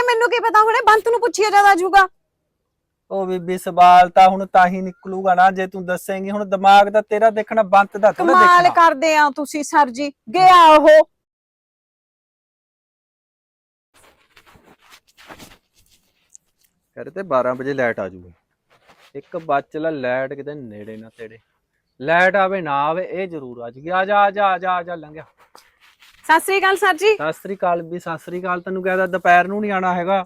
ਇਹ ਮੈਨੂੰ ਕੀ ਪਤਾ ਹੁਣੇ ਬੰਤ ਨੂੰ ਪੁੱਛਿਆ ਜ਼ਿਆਦਾ ਜੂਗਾ ਉਹ ਬੀਬੀ ਸਵਾਲ ਤਾਂ ਹੁਣ ਤਾਂ ਹੀ ਨਿਕਲੂਗਾ ਨਾ ਜੇ ਤੂੰ ਦੱਸੇਂਗੀ ਹੁਣ ਦਿਮਾਗ ਦਾ ਤੇਰਾ ਦੇਖਣਾ ਬੰਤ ਦਾ ਥੋੜਾ ਕਮਾਲ ਦੇਖਣਾ। ਕਰਦੇ ਆ ਤੁਸੀਂ ਸਰ ਜੀ ਗਿਆ ਉਹ। ਫਿਰ ਤੇ 12 ਵਜੇ ਲਾਈਟ ਆ ਜੂਗੀ ਇੱਕ ਬਚਲਾ ਲਾਈਟ ਕਿਤੇ ਨੇੜੇ ਨਾ ਤੇੜੇ। ਲਾਈਟ ਆਵੇ ਨਾ ਆਵੇ ਇਹ ਜ਼ਰੂਰ ਆ ਜੂਗੀ। ਆ ਜਾ ਆ ਜਾ ਆ ਜਾ ਆ ਜਾ ਲੰਘਿਆ ਸਤਿ ਸ੍ਰੀ ਅਕਾਲ ਸਰ ਜੀ। ਸਤਿ ਸ੍ਰੀ ਅਕਾਲ ਵੀ ਸਤਿ ਸ੍ਰੀ ਅਕਾਲ। ਤੈਨੂੰ ਕਹਿਦਾ ਦੁਪਹਿਰ ਨੂੰ ਨਹੀਂ ਆਣਾ ਹੈਗਾ।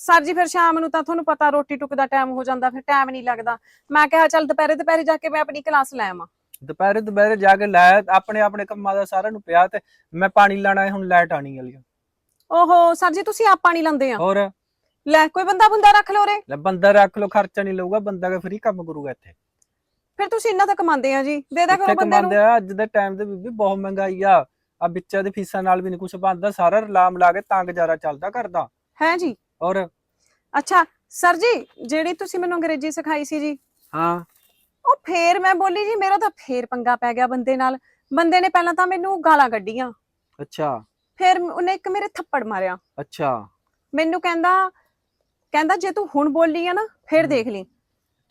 ਸਰ ਜੀ ਫਿਰ ਸ਼ਾਮ ਨੂੰ ਤਾਂ ਤੁਹਾਨੂੰ ਪਤਾ ਰੋਟੀ ਟੁੱਕ ਦਾ ਟਾਈਮ ਹੋ ਜਾਂਦਾ ਫਿਰ ਟਾਈਮ ਨਹੀਂ ਲੱਗਦਾ। ਮੈਂ ਕਿਹਾ ਚੱਲ ਦੁਪਹਿਰੇ ਦੁਪਹਿਰੇ ਜਾ ਕੇ ਮੈਂ ਆਪਣੀ ਕਲਾਸ ਲੈ ਆਵਾਂ। ਦੁਪਹਿਰੇ ਦੁਪਹਿਰੇ ਜਾ ਕੇ ਲਾਇਟ ਆਪਣੇ ਆਪਣੇ ਕੰਮਾਂ ਦਾ ਸਾਰਿਆਂ ਨੂੰ ਪਿਆ ਤੇ ਮੈਂ ਪਾਣੀ ਲੈਣਾ ਹੈ ਹੁਣ ਲਾਈਟ ਆਣੀ ਵਾਲੀ। ਓਹੋ ਸਰ ਜੀ ਤੁਸੀਂ ਆਪ ਪਾਣੀ ਲਾਉਂਦੇ ਆ। ਹੋਰ? ਲੈ ਕੋਈ ਬੰਦਾ ਬੰਦਾ ਰੱਖ ਲਓ ਰੇ ਲੈ ਬੰਦਾ ਰੱਖ ਲੋ ਖਰਚਾ ਨਹੀਂ ਲਊਗਾ ਬੰਦਾ ਫ੍ਰੀ ਕੰਮ ਕਰੂਗਾ ਇੱਥੇ। ਫਿਰ ਤੁਸੀਂ ਇੰਨਾ ਤਾਂ ਕਮਾਉਂਦੇ ਆ ਜੀ। ਦੇ ਦਿਆ ਕਰੋ ਬੰਦੇ ਕਮਾਉਂਦੇ ਨੂੰ ਆ ਅੱਜ ਦੇ ਟਾਈਮ ਤੇ ਬੀਬੀ ਬਹੁਤ ਮਹਿੰਗਾਈ ਆ। ਆ ਬੱਚਿਆਂ ਦੀ ਫੀਸਾਂ ਨਾਲ ਵੀ ਨਹੀਂ ਕੁਝ ਬਣਦਾ ਸਾਰਾ ਰਲਾਮ ਲਾ ਕੇ ਤਾਂ ਗੁਜ਼ਾਰਾ ਚੱਲਦਾ ਕਰਦਾ। ਹੈ ਜੀ? ਔਰ ਅੱਛਾ ਸਰ ਜੀ ਜਿਹੜੀ ਤੁਸੀਂ ਮੈਨੂੰ ਅੰਗਰੇਜ਼ੀ ਸਿਖਾਈ ਸੀ ਜੀ ਹਾਂ। ਉਹ ਫੇਰ ਮੈਂ ਬੋਲੀ ਜੀ ਮੇਰਾ ਤਾਂ ਫੇਰ ਪੰਗਾ ਪੈ ਗਿਆ ਬੰਦੇ ਨਾਲ। ਬੰਦੇ ਨੇ ਪਹਿਲਾਂ ਤਾਂ ਮੈਨੂੰ ਗਾਲਾਂ ਕੱਢੀਆਂ। ਅੱਛਾ। ਫਿਰ ਉਹਨੇ ਇੱਕ ਮੇਰੇ ਥੱਪੜ ਮਾਰਿਆ। ਅੱਛਾ। ਮੈਨੂੰ ਕਹਿੰਦਾ ਕਹਿੰਦਾ ਜੇ ਤੂੰ ਹੁਣ ਬੋਲੀ ਆ ਨਾ ਫੇਰ ਦੇਖ ਲਈ।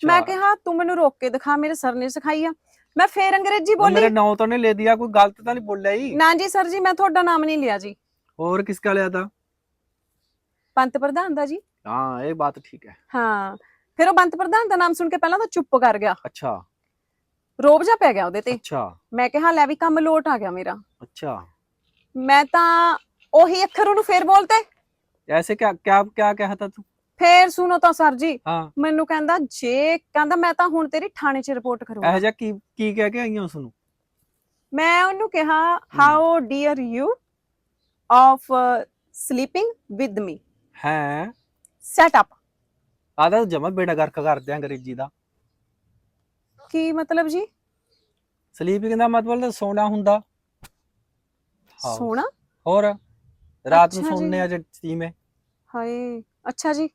ਮੈਂ। ਕਿਹਾ ਤੂੰ ਮੈਨੂੰ ਰੋਕ ਕੇ ਦਿਖਾ ਮੇਰੇ ਸਰ ਨੇ ਸਿਖਾਈ ਆ। ਮੈਂ ਫੇਰ ਅੰਗਰੇਜ਼ੀ ਉਹ ਬੋਲੀ ਮੇਰੇ ਨਾਂ ਤੋਂ ਨਹੀਂ ਲੈ ਦਿਆ ਕੋਈ ਗਲਤ ਤਾਂ ਨਹੀਂ ਬੋਲਿਆ ਹੀ ਨਾ ਜੀ ਸਰ ਜੀ ਮੈਂ ਤੁਹਾਡਾ ਨਾਮ ਨਹੀਂ ਲਿਆ ਜੀ ਹੋਰ ਕਿਸ ਕਾ ਲਿਆ ਤਾਂ ਪੰਤ ਪ੍ਰਧਾਨ ਦਾ ਜੀ ਹਾਂ ਇਹ ਬਾਤ ਠੀਕ ਹੈ ਹਾਂ ਫਿਰ ਉਹ ਬੰਤ ਪ੍ਰਧਾਨ ਦਾ ਨਾਮ ਸੁਣ ਕੇ ਪਹਿਲਾਂ ਤਾਂ ਚੁੱਪ ਕਰ ਗਿਆ ਅੱਛਾ ਰੋਬ ਜਾ ਪੈ ਗਿਆ ਉਹਦੇ ਤੇ ਅੱਛਾ ਮੈਂ ਕਿਹਾ ਲੈ ਵੀ ਕੰਮ ਲੋਟ ਆ ਗਿਆ ਮੇਰਾ ਅੱਛਾ ਮੈਂ ਤਾਂ ਉਹੀ ਅੱਖਰ ਉਹਨੂੰ ਫੇਰ ਬੋਲਤੇ ऐसे क्या क्या क्या कहा था तू ਫੇਰ ਸੁਣੋ ਤਾਂ ਸਰ ਜੀ। ਮੈਨੂੰ ਕਹਿੰਦਾ ਜੇ ਕਹਿੰਦਾ ਮੈਂ ਤਾਂ ਹੁਣ ਤੇਰੀ ਥਾਣੇ 'ਚ ਰਿਪੋਰਟ ਕਰੂੰਗਾ ਇਹ ਜਿਹਾ ਕੀ ਕੀ ਕਹਿ ਕੇ ਆਈਆਂ ਉਸ ਨੂੰ ਮੈਂ ਉਹਨੂੰ ਕਿਹਾ how dare you of sleeping with me ਹੈ? ਸੈਟ ਅਪ ਆਦਾ ਜਮਾ ਬੇੜਾ ਗਰਕ ਕਰਦੇ ਆ ਅੰਗਰੇਜ਼ੀ ਦਾ। ਕੀ ਮਤਲਬ ਜੀ? ਸਲੀਪਿੰਗ ਦਾ ਮਤਲਬ ਸੋਣਾ ਹੁੰਦਾ। ਹਾਂ। ਸੋਣਾ? ਹੋਰ ਰਾਤ ਨੂੰ ਅੱਛਾ ਜੀ। ਸੌਂਨੇ ਆ ਜੇ ਟੀਮੇ ਹਾਏ ਅੱਛਾ ਜੀ।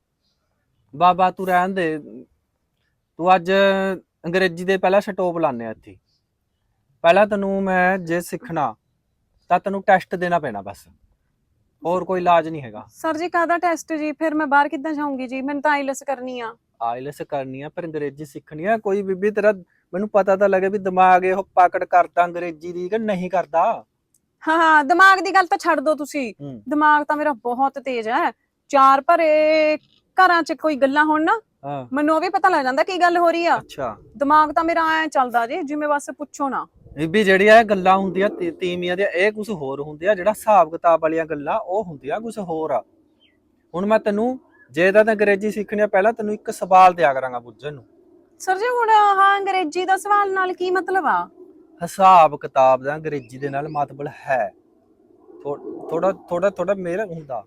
ਬਾਬਾ ਤੂੰ ਰਹਿਣ ਦੇ। ਤੂੰ ਅੱਜ ਅੰਗਰੇਜ਼ੀ ਦੇ ਪਹਿਲਾਂ ਸਟੋਪ ਲਾਣੇ ਆ ਇੱਥੇ। ਪਹਿਲਾਂ ਤੈਨੂੰ ਮੈਂ ਜੇ ਸਿੱਖਣਾ ਤਾਂ ਤੈਨੂੰ ਟੈਸਟ ਦੇਣਾ ਪੈਣਾ ਬਸ। ਹੋਰ ਕੋਈ ਇਲਾਜ ਨਹੀਂ ਹੈਗਾ। ਸਰ ਜੀ ਕਾਹਦਾ ਟੈਸਟ ਜੀ? ਫਿਰ ਮੈਂ ਬਾਹਰ ਕਿੱਦਾਂ ਜਾਊਂਗੀ ਜੀ? ਮੈਨੂੰ ਤਾਂ ਆਈਲੈਸ ਕਰਨੀ ਆ। ਆਇਲਸ ਕਰਨੀ ਆ ਪਰ ਅੰਗਰੇਜ਼ੀ ਸਿੱਖਣੀ ਆ। ਕੋਈ ਬੀਬੀ ਤੇਰਾ ਮੈਨੂੰ ਪਤਾ ਤਾਂ ਲੱਗੇ ਵੀ ਦਿਮਾਗ ਇਹ ਪਾਕੜ ਕਰਦਾ ਅੰਗਰੇਜ਼ੀ ਦੀ ਕਿ ਨਹੀਂ ਕਰਦਾ। ਹਾਂ ਹਾਂ ਦਿਮਾਗ ਦੀ ਗੱਲ ਤਾਂ ਛੱਡ ਦਿਓ ਤੁਸੀਂ। ਹੂੰ। ਦਿਮਾਗ ਤਾਂ ਮੇਰਾ ਬਹੁਤ ਤੇਜ਼ ਹੈ। ਚਾਰ ਭਰੇ ਘਰਾਂ 'ਚ ਕੋਈ ਗੱਲਾਂ ਹੋਣ ਨਾ ਹਾਂ। ਮੈਨੂੰ ਉਹ ਵੀ ਪਤਾ ਲੱਗ ਜਾਂਦਾ ਕੀ ਗੱਲ ਹੋ ਰਹੀ ਆ। ਅੱਛਾ। ਦਿਮਾਗ ਤਾਂ ਮੇਰਾ ਐ ਚੱਲਦਾ ਜੀ ਜਿਵੇਂ ਬਸ ਪੁੱਛੋ ਨਾ। ਬੀਬੀ ਜਿਹੜੀਆਂ ਇਹ ਗੱਲਾਂ ਹੁੰਦੀਆਂ ਤੀ- ਤੀਵੀਆਂ ਦੀਆਂ ਇਹ ਕੁਝ ਹੋਰ ਹੁੰਦੀਆਂ ਜਿਹੜਾ ਹਿਸਾਬ ਕਿਤਾਬ ਵਾਲੀਆਂ ਗੱਲਾਂ ਉਹ ਹੁੰਦੀਆਂ ਕੁਝ ਹੋਰ ਆ। ਹੁਣ ਮੈਂ ਤੈਨੂੰ ਜੇ ਤਾਂ ਅੰਗਰੇਜ਼ੀ ਸਿੱਖਣੀ ਆ ਪਹਿਲਾਂ ਤੈਨੂੰ ਇੱਕ ਸਵਾਲ ਦਿਆ ਕਰਾਂਗਾ ਪੁੱਛਣ ਨੂੰ। ਸਰ ਜੀ ਹੁਣ ਹਾਂ ਅੰਗਰੇਜ਼ੀ ਦਾ ਸਵਾਲ ਨਾਲ ਕੀ ਮਤਲਬ ਆ? ਹਿਸਾਬ ਕਿਤਾਬ ਦਾ ਅੰਗਰੇਜ਼ੀ ਦੇ ਨਾਲ ਮਤਲਬ ਹੈ। ਥੋੜਾ ਥੋੜਾ ਥੋੜਾ ਮੇਰਾ ਹੁੰਦਾ।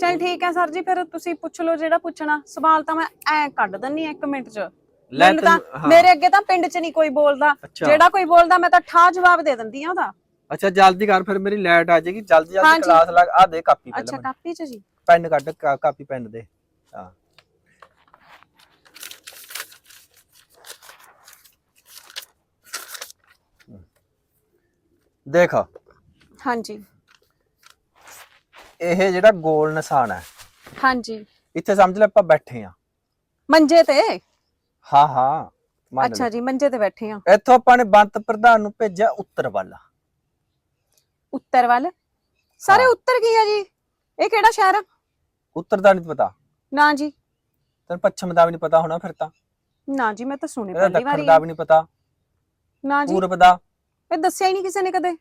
ਚਲ ਠੀਕ ਹੈ ਸਰ ਜੀ ਫਿਰ ਤੁਸੀਂ ਪੁੱਛ ਲਓ ਜਿਹੜਾ ਪੁੱਛਣਾ। ਸਵਾਲ ਤਾਂ ਮੈਂ ਐ ਕੱਢ ਦਿੰਨੀ ਆ ਇੱਕ ਮਿੰਟ 'ਚ। ਲੈ ਮੈਨੂੰ ਤਾਂ ਹਾਂ, ਮੇਰੇ ਅੱਗੇ ਤਾਂ ਪਿੰਡ 'ਚ ਨਹੀਂ ਕੋਈ ਬੋਲਦਾ। ਅੱਛਾ। ਜਿਹੜਾ ਕੋਈ ਬੋਲਦਾ ਮੈਂ ਤਾਂ ਠਾ ਜਵਾਬ ਦੇ ਦਿੰਦੀ ਆ ਉਹਦਾ। ਅੱਛਾ ਜਲਦੀ ਕਰ ਫਿਰ ਮੇਰੀ ਲਾਈਟ ਆ ਜਾਏਗੀ। ਜਲਦੀ ਜਲਦੀ ਹਾਂਜੀ। ਕਲਾਸ ਲੱਗ ਆ ਦੇ ਕਾਪੀ ਅੱਛਾ ਪਹਿਲਾਂ ਕਾਪੀ 'ਚ ਜੀ। ਪੈਨ ਕੱਢ ਕਾ- ਕਾਪੀ ਪੈਨ ਦੇ। ਹਾਂ। ਦੇਖ। ਹਾਂਜੀ। ਇਹ ਜਿਹੜਾ ਗੋਲ ਨਿਸ਼ਾਨ ਹੈ। ਹਾਂਜੀ। ਇੱਥੇ ਸਮਝ ਲੈ ਆਪਾਂ ਬੈਠੇ ਆ ਮੰਜੇ ਤੇ? ਹਾਂ ਹਾਂ ਮੰਨ ਅੱਛਾ ਜੀ ਮੰਜੇ ਤੇ ਬੈਠੇ ਆ। ਇੱਥੋਂ ਆਪਾਂ ਨੇ ਬੰਤ ਪ੍ਰਧਾਨ ਨੂੰ ਭੇਜਿਆ ਉੱਤਰ ਵੱਲ। ਉੱਤਰ ਵੱਲ? ਸਾਰੇ ਹਾਂ। ਉੱਤਰ ਕੀ ਆ ਜੀ? ਇਹ ਕਿਹੜਾ ਸ਼ਹਿਰ? ਆ ਉੱਤਰ ਦਾ ਨਹੀਂ ਪਤਾ। ਨਾ ਜੀ। ਤੈਨੂੰ ਪੱਛਮ ਦਾ ਵੀ ਨਹੀਂ ਪਤਾ ਹੋਣਾ ਫਿਰ ਤਾਂ। ਨਾ ਜੀ ਮੈਂ ਤਾਂ ਸੁਣੀ ਇਹਦਾ ਪਹਿਲੀ ਦੱਖਣ ਵਾਰੀ। ਦਾ ਵੀ ਨਹੀਂ ਪਤਾ। ਨਾ ਜੀ। ਪੂਰਬ ਦਾ। ਇਹ ਦੱਸਿਆ ਹੀ ਨਹੀਂ ਕਿਸੇ ਨੇ ਕਦੇ।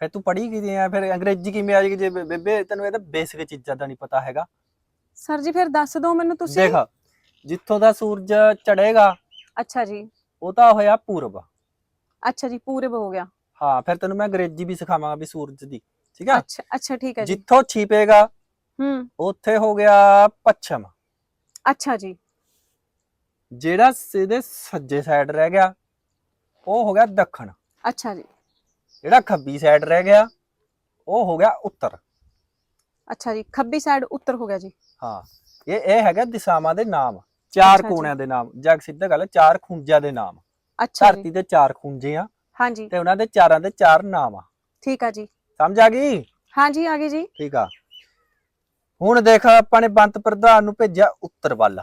ਫਿਰ ਤੂੰ ਪੜ੍ਹੀ ਕਿਦੀ ਆ? ਫਿਰ ਅੰਗਰੇਜ਼ੀ ਕਿਵੇਂ ਆ? ਜਾਏਗੀ ਜੇ ਬੇ- ਬੇਬੇ ਤੈਨੂੰ ਇਹਦਾ ਬੇਸਿਕ ਚੀਜ਼ਾਂ ਦਾ ਨਹੀਂ ਪਤਾ ਹੈਗਾ। ਸਰ ਜੀ ਫਿਰ ਦੱਸ ਦਿਓ ਮੈਨੂੰ ਤੁਸੀਂ। ਦੇਖ ਜਿੱਥੋਂ ਦਾ ਸੂਰਜ ਚੜੇਗਾ ਅੱਛਾ ਜੀ। ਉਹ ਤਾਂ ਹੋਇਆ ਪੂਰਬ। ਅੱਛਾ ਜੀ ਪੂਰਬ ਹੋ ਗਿਆ। ਹਾਂ ਫਿਰ ਤੈਨੂੰ ਮੈਂ ਅੰਗਰੇਜ਼ੀ ਵੀ ਸਿਖਾਵਾਂਗਾ ਵੀ ਸੂਰਜ ਦੀ ਠੀਕ ਹੈ ਅੱਛਾ ਅੱਛਾ ਠੀਕ ਹੈ ਜੀ। ਜਿੱਥੋਂ ਛਿਪੇਗਾ ਹੂੰ। ਉੱਥੇ ਹੋ ਗਿਆ ਪੱਛਮ। ਅੱਛਾ ਜੀ। ਜਿਹੜਾ ਸਿੱਧੇ ਸੱਜੇ ਸਾਈਡ ਰਹਿ ਗਿਆ ਉਹ ਹੋ ਗਿਆ ਦੱਖਣ। ਅੱਛਾ ਜੀ। ਜਿਹੜਾ ਖੱਬੀ ਸਾਈਡ ਰਹਿ ਗਿਆ ਉਹ ਹੋ ਗਿਆ ਉੱਤਰ। ਅੱਛਾ ਜੀ ਖੱਬੀ ਸਾਈਡ ਉੱਤਰ ਹੋ ਗਿਆ ਜੀ। ਹਾਂ ਇਹ ਇਹ ਹੈਗਾ ਦਿਸ਼ਾਵਾਂ ਦੇ ਨਾਮ। ਚਾਰ ਅੱਛਾ ਜੀ। ਕੋਣਿਆਂ ਦੇ ਨਾਮ ਜਗ ਸਿੱਧਾ ਗੱਲ ਹੈ, ਚਾਰ ਖੁੰਝਾਂ ਦੇ ਨਾਮ। ਅੱਛਾ ਧਰਤੀ ਜੀ ਦੇ ਚਾਰ ਖੁੰਝੇ ਆ ਹਾਂਜੀ। ਤੇ ਉਹਨਾਂ ਦੇ ਚਾਰਾਂ ਦੇ ਚਾਰ ਨਾਮ ਆ। ਠੀਕ ਆ ਜੀ। ਸਮਝ ਆ ਗਈ? ਹਾਂਜੀ ਆ ਗਏ ਜੀ। ਠੀਕ ਆ। ਹੁਣ ਦੇਖ ਆਪਾਂ ਨੇ ਬੰਤ ਪ੍ਰਧਾਨ ਨੂੰ ਭੇਜਿਆ ਉੱਤਰ ਵੱਲ।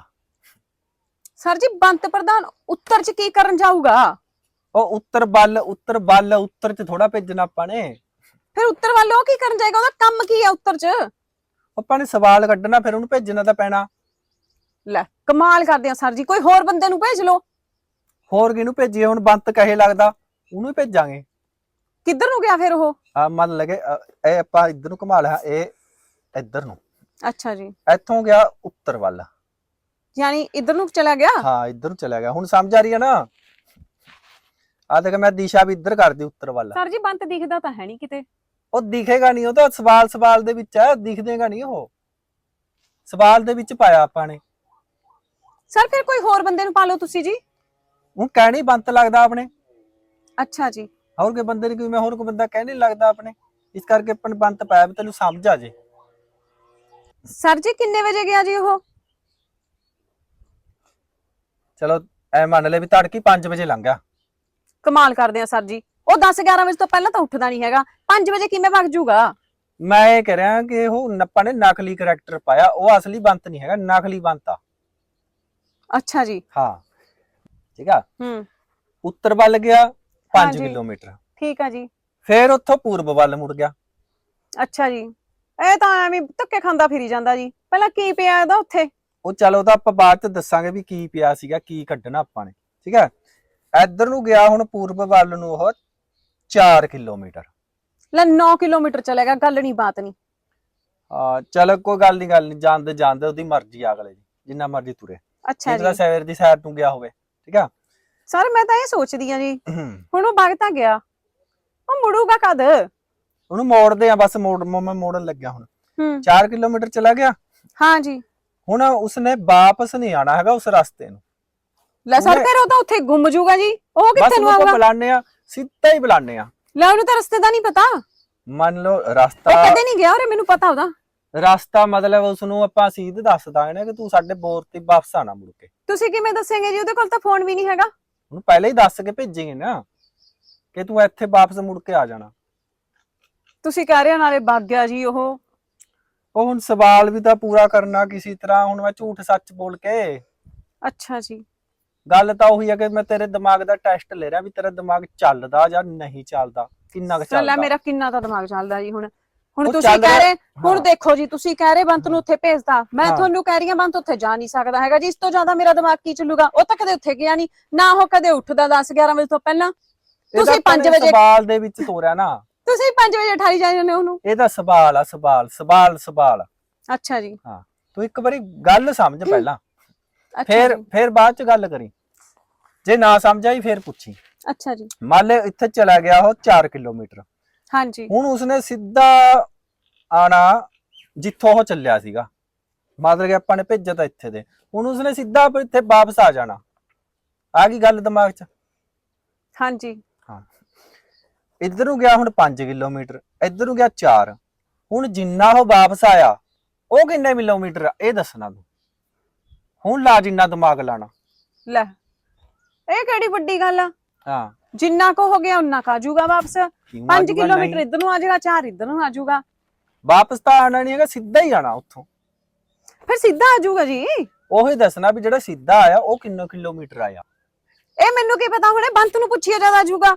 ਸਰ ਜੀ ਬੰਤ ਪ੍ਰਧਾਨ ਉੱਤਰ ਚ ਕੀ ਕਰਨ ਜਾਊਗਾ? ਉਹ ਉੱਤਰ ਵੱਲ ਉੱਤਰ ਵੱਲ ਉੱਤਰ ਚ ਥੋੜਾ ਭੇਜਣਾ ਆਪਾਂ ਨੇ। ਫਿਰ ਉੱਤਰ ਵੱਲ ਉਹ ਕੀ ਕਰਨ ਜਾਏਗਾ? ਉਹਦਾ ਕੰਮ ਕੀ ਹੈ ਉੱਤਰ ਚ? ਆਪਾਂ ਨੇ ਸਵਾਲ ਕੱਢਣਾ ਫਿਰ ਉਹਨੂੰ ਭੇਜਣਾ ਤਾਂ ਪੈਣਾ। ਲੈ ਕਮਾਲ ਕਰਦੇ ਆ ਸਰ ਜੀ ਕੋਈ ਹੋਰ ਬੰਦੇ ਨੂੰ ਭੇਜ ਲਓ। ਹੋਰ ਕਿਹਨੂੰ ਭੇਜੀਏ? ਹੁਣ ਬੰਤ ਕਹੇ ਲੱਗਦਾ ਉਹਨੂੰ ਹੀ ਭੇਜਾਂਗੇ। ਕਿੱਧਰ ਨੂੰ ਗਿਆ ਫਿਰ ਉਹ? ਆ ਮੰਨ ਲਗੇ ਅ, ਇਹ ਆਪਾਂ ਇੱਧਰ ਨੂੰ ਘੁਮਾ ਲਿਆ ਇਹ ਇੱਧਰ ਨੂੰ। ਅੱਛਾ ਜੀ। ਇੱਥੋਂ ਗਿਆ ਉੱਤਰ ਵੱਲ। ਯਾਨੀ ਇੱਧਰ ਨੂੰ ਚਲਾ ਗਿਆ? ਹਾਂ ਇੱਧਰ ਨੂੰ ਚਲਾ ਗਿਆ। ਹੁਣ ਸਮਝ ਆ ਰਹੀ ਹੈ ਨਾ? ਆ ਦੇਖ ਮੈਂ ਦਿਸ਼ਾ ਵੀ ਇੱਧਰ ਕਰਦੀ ਉੱਤਰ ਵੱਲ। ਸਰ ਜੀ ਬੰਤ ਦਿਖਦਾ ਤਾਂ ਹੈ ਨਹੀਂ ਕਿਤੇ। ਉਹ ਦਿਖੇਗਾ ਨਹੀਂ ਉਹ ਤਾਂ ਸਵਾਲ ਸਵਾਲ ਦੇ ਵਿੱਚ ਹੈ ਦਿਖਦੇਗਾ ਨਹੀਂ ਉਹ। ਸਵਾਲ ਦੇ ਵਿੱਚ ਪਾਇਆ ਆਪਾਂ ਨੇ। ਸਰ ਫਿਰ ਕੋਈ ਹੋਰ ਬੰਦੇ ਨੂੰ ਪਾ ਲਓ ਤੁਸੀਂ ਜੀ। ਉਹ ਕਹਿਣੀ ਬੰਤ ਲੱਗਦਾ ਆਪਣੇ। ਅੱਛਾ ਜੀ। ਹੋਰ ਕੋਈ ਬੰਦੇ ਨੇ ਮੈਂ ਹੋਰ ਕੋਈ ਬੰਦਾ ਕਹਿ ਨਹੀਂ ਲੱਗਦਾ ਆਪਣੇ। ਇਸ ਕਰਕੇ ਆਪਾਂ ਨੇ ਬੰਤ ਪਾਇਆ ਵੀ ਤੈਨੂੰ ਸਮਝ ਆ ਜੇ। ਸਰ ਜੀ ਕਿੰਨੇ ਵਜੇ ਗਿਆ ਜੀ ਉਹ? ਚਲੋ ਐ ਮੰਨ ਲੈ ਵੀ ਤੜਕੀ 5 ਵਜੇ ਲੰਘ ਗਿਆ। ਕਮਾਲ ਕਰਦੇ ਆ ਸਰ ਜੀ। ਉਹ 10 11 ਵਜੇ ਤੋਂ ਪਹਿਲਾਂ ਤਾਂ ਉੱਠਦਾ ਨਹੀਂ ਹੈਗਾ। 5 ਵਜੇ ਕਿਵੇਂ ਵਗ ਜੂਗਾ? ਮੈਂ ਇਹ ਕਹਿ ਰਿਹਾ ਕਿ ਉਹ ਨ- ਆਪਾਂ ਨੇ ਨਕਲੀ ਕਰੈਕਟਰ ਪਾਇਆ। ਉਹ ਅਸਲੀ ਬੰਤ ਨਹੀਂ ਹੈਗਾ ਨਕਲੀ ਬੰਤ ਆ। ਅੱਛਾ ਜੀ। ਹਾਂ। ਠੀਕ ਆ? ਹੂੰ। ਉੱਤਰ ਵੱਲ ਗਿਆ 5 ਹਾਂਜੀ। ਕਿਲੋਮੀਟਰ। ਠੀਕ ਆ ਜੀ। ਫਿਰ ਉੱਥੋਂ ਪੂਰਬ ਵੱਲ ਮੁੜ ਗਿਆ। ਅੱਛਾ ਜੀ। ਇਹ ਤਾਂ ਐਵੇਂ ਹੀ ਧੱਕੇ ਖਾਂਦਾ ਫਿਰੀ ਜਾਂਦਾ ਜੀ। ਪਹਿਲਾਂ ਕੀ ਪਿਆ ਇਹਦਾ ਉੱਥੇ? ਉਹ ਚਲੋ ਤਾਂ ਆਪਾਂ ਬਾਅਦ ਚ ਦੱਸਾਂਗੇ ਵੀ ਕੀ ਪਿਆ ਸੀਗਾ ਕੀ ਕੱਢਣਾ ਆਪਾਂ ਨੇ। ਠੀਕ ਹੈ ਇੱਧਰ ਨੂੰ ਗਿਆ ਹੁਣ ਪੂਰਬ ਵੱਲ ਨੂੰ ਉਹ 4 ਕਿਲੋਮੀਟਰ। ਲੈ 9 ਕਿਲੋਮੀਟਰ ਚਲੇਗਾ ਗੱਲ ਨਹੀਂ ਬਾਤ ਨਹੀਂ ਆ ਚਲ ਕੋਈ ਗੱਲ ਨਹੀਂ ਗੱਲ ਨਹੀਂ ਜਾਂਦੇ ਜਾਂਦੇ ਉਹਦੀ ਮਰਜ਼ੀ ਆ ਅਗਲੇ ਦੀ ਜਿੰਨਾ ਮਰਜ਼ੀ ਤੁਰੇ। ਅੱਛਾ ਜੀ। ਸਵੇਰ ਦੀ ਸੈਰ ਨੂੰ ਗਿਆ ਹੋਵੇ ਠੀਕ ਆ? ਸਰ ਮੈਂ ਤਾਂ ਇਹ ਸੋਚਦੀ ਆ ਜੀ ਹੁਣ ਉਹ ਵਗ ਤਾਂ ਗਿਆ ਉਹ ਮੁੜੂਗਾ ਕਦ? ਉਹਨੂੰ ਮੋੜਦੇ ਆ ਬਸ ਮੋੜ ਮੈਂ ਮੋੜਨ ਲੱਗਿਆ ਹੁਣ। ਹੂੰ। 4 ਕਿਲੋਮੀਟਰ ਚਲਾ ਗਿਆ? ਹਾਂ ਜੀ। ਹੁਣ ਉਸਨੇ ਵਾਪਸ ਨਹੀਂ ਆਣਾ ਹੈਗਾ ਉਸ ਰਸਤੇ ਨੂੰ। ਲੈ ਸਰ ਫਿਰ ਉਹ ਤਾਂ ਉੱਥੇ ਗੁੰਮ ਜੂਗਾ ਜੀ। ਉਹ ਬਸ ਕਿੱਥੇ ਨੂੰ ਉਹਨੂੰ ਆਊਗਾ ਬੁਲਾਣੇ ਆ ਸਿੱਧਾ ਹੀ ਬੁਲਾਣੇ ਆ ਲੈ ਉਹਨੂੰ ਤਾਂ ਰਸਤੇ ਦਾ ਨਹੀਂ ਪਤਾ। ਉਹ ਮੰਨ ਲਓ ਰਸਤਾ ਕਦੇ ਨਹੀਂ ਗਿਆ ਔਰ ਮੈਨੂੰ ਪਤਾ ਉਹਦਾ। ਰਸਤਾ ਮਤਲਬ ਉਸ ਨੂੰ ਆਪਾਂ ਸੀਧ ਦੱਸ ਦਾਂਗੇ ਨਾ ਕਿ ਤੂੰ ਸਾਡੇ ਬੋਰ ਤੇ ਵਾਪਸ ਆਣਾ ਮੁੜ ਕੇ। ਤੁਸੀਂ ਕਿਵੇਂ ਦੱਸੋਗੇ ਜੀ? ਉਹਦੇ ਕੋਲ ਤਾਂ ਫੋਨ ਵੀ ਨਹੀਂ ਹੈਗਾ। ਉਹਨੂੰ ਪਹਿਲਾਂ ਹੀ ਦੱਸ ਕੇ ਭੇਜੇਂਗੇ ਨਾ ਕਿ ਤੂੰ ਇੱਥੇ ਵਾਪਸ ਮੁੜ ਕੇ ਆ ਜਾਣਾ। ਤੁਸੀਂ ਕਹਿ ਰਹੇ ਹੋ ਨਾਲੇ ਵਗ ਗਿਆ ਜੀ ਉਹ। ਉਹ ਹੁਣ ਸਵਾਲ ਵੀ ਤਾਂ ਪੂਰਾ ਕਰਨਾ ਕਿਸੇ ਤਰ੍ਹਾਂ ਹੁਣ ਮੈਂ ਝੂਠ ਸੱਚ ਬੋਲ ਕੇ। ਅੱਛਾ ਜੀ। ਗੱਲ ਤਾਂ ਉਹੀ ਹੈ ਕਿ ਮੈਂ ਤੇਰੇ ਦਿਮਾਗ ਦਾ ਟੈਸਟ ਲੈ ਰਿਹਾ ਵੀ ਤੇਰਾ ਦਿਮਾਗ ਚੱਲਦਾ ਜਾਂ ਨਹੀਂ ਚੱਲਦਾ ਕਿੰਨਾ ਕੁ ਚੱਲ ਚੱਲਦਾ? ਮੇਰਾ ਕਿੰਨਾ ਤਾਂ ਦਿਮਾਗ ਚੱਲਦਾ ਜੀ ਹੁਣ। ਹੁਣ ਉਹ ਤੁਸੀਂ ਚੱਲ ਕਹਿ ਰਿਹਾ- ਰਹੇ ਹੁਣ ਹਾਂ। ਦੇਖੋ ਜੀ ਤੁਸੀਂ ਕਹਿ ਰਹੇ ਬੰਤ ਨੂੰ ਉੱਥੇ ਭੇਜਦਾ ਮੈਂ ਹਾਂ। ਤੁਹਾਨੂੰ ਕਹਿ ਰਹੀ ਹਾਂ ਬੰਤ ਉੱਥੇ ਜਾ ਨਹੀਂ ਸਕਦਾ ਹੈਗਾ ਜੀ। ਇਸ ਤੋਂ ਜ਼ਿਆਦਾ ਮੇਰਾ ਦਿਮਾਗ ਕੀ ਚੱਲੂਗਾ? ਉਹ ਤਾਂ ਕਦੇ ਉੱਥੇ ਗਿਆ ਨਹੀਂ। ਨਾ ਉਹ ਕਦੇ ਉੱਠਦਾ 10 11 ਵਜੇ ਤੋਂ ਪਹਿਲਾਂ। ਇਹਦਾ ਤੁਸੀਂ ਪੰਜ ਵਜੇ- ਸਵਾਲ ਦੇ ਵਿੱਚ ਤੋਰਿਆ ਨਾ। ਤੁਸੀਂ 5 ਵਜੇ ਠਾਰੀ ਜਾ ਜਾਂਦੇ ਹੋ ਉਹਨੂੰ। ਇਹਦਾ ਸਵਾਲ ਆ ਸਵਾਲ ਸਵਾਲ ਸਵਾਲ। ਅੱਛਾ ਜੀ। ਤੂੰ ਇੱਕ ਵਾਰੀ ਗੱਲ ਸਮਝ ਪਹਿਲਾਂ। ਫਿਰ ਫਿਰ ਬਾਅਦ ਚ ਗੱਲ ਕਰੀ। ਜੇ ਨਾ ਸਮਝ ਆਈ ਫਿਰ ਪੁੱਛੀ। ਅੱਛਾ ਜੀ। ਮੰਨ ਲੈ ਇੱਥੇ ਚਲਾ ਗਿਆ ਉਹ 4 ਕਿਲੋਮੀਟਰ। ਹਾਂਜੀ। ਹੁਣ ਉਸਨੇ ਸਿੱਧਾ ਆਣਾ ਜਿੱਥੋਂ ਉਹ ਚੱਲਿਆ ਸੀਗਾ। ਮਤਲਬ ਕਿ ਆਪਾਂ ਨੇ ਭੇਜਿਆ ਤਾਂ ਇੱਥੇ ਦੇ। ਹੁਣ ਉਸਨੇ ਸਿੱਧਾ ਇੱਥੇ ਵਾਪਸ ਆ ਜਾਣਾ। ਆ ਗਈ ਗੱਲ ਦਿਮਾਗ 'ਚ? ਹਾਂਜੀ। ਇੱਧਰ ਨੂੰ ਗਿਆ ਹੁਣ 5 ਕਿਲੋਮੀਟਰ ਇੱਧਰ ਨੂੰ ਗਿਆ 4 ਹੁਣ ਜਿੰਨਾ ਉਹ ਵਾਪਸ ਆਇਆ ਉਹ ਕਿੰਨੇ ਕਿਲੋਮੀਟਰ ਆ? ਇਹ ਦੱਸਣਾ ਤੂੰ। ਹੁਣ ਲਾ ਜਿੰਨਾ ਦਿਮਾਗ ਲਾਣਾ। ਲੈ ਇਹ ਕਿਹੜੀ ਵੱਡੀ ਗੱਲ ਆ? ਹਾਂ। ਜਿੰਨਾ ਕੋ ਹੋ ਗਿਆ ਉਨਾ ਕਾ ਜੂਗਾ ਵਾਪਸ। ਕਿਉਂ 5 ਆਜੂਗਾ ਕਿਲੋਮੀਟਰ ਨਹੀਂ? ਇੱਧਰ ਨੂੰ ਆ ਜਾਏਗਾ 4 ਇੱਧਰ ਨੂੰ ਆ ਜਾਊਗਾ। ਵਾਪਸ ਤਾਂ ਆਣਾ ਨਹੀਂ ਹੈਗਾ ਸਿੱਧਾ ਹੀ ਆਣਾ ਉੱਥੋਂ। ਫਿਰ ਸਿੱਧਾ ਆ ਜਾਊਗਾ ਜੀ। ਉਹੀ ਦੱਸਣਾ ਵੀ ਜਿਹੜਾ ਸਿੱਧਾ ਆਇਆ ਉਹ ਕਿੰਨੇ ਕਿਲੋਮੀਟਰ ਆਇਆ। ਇਹ ਮੈਨੂੰ ਕੀ ਪਤਾ ਹੁਣੇ ਬੰਤ ਨੂੰ ਪੁੱਛਿਆ ਜ਼ਿਆਦਾ ਆ ਜਾਊਗਾ।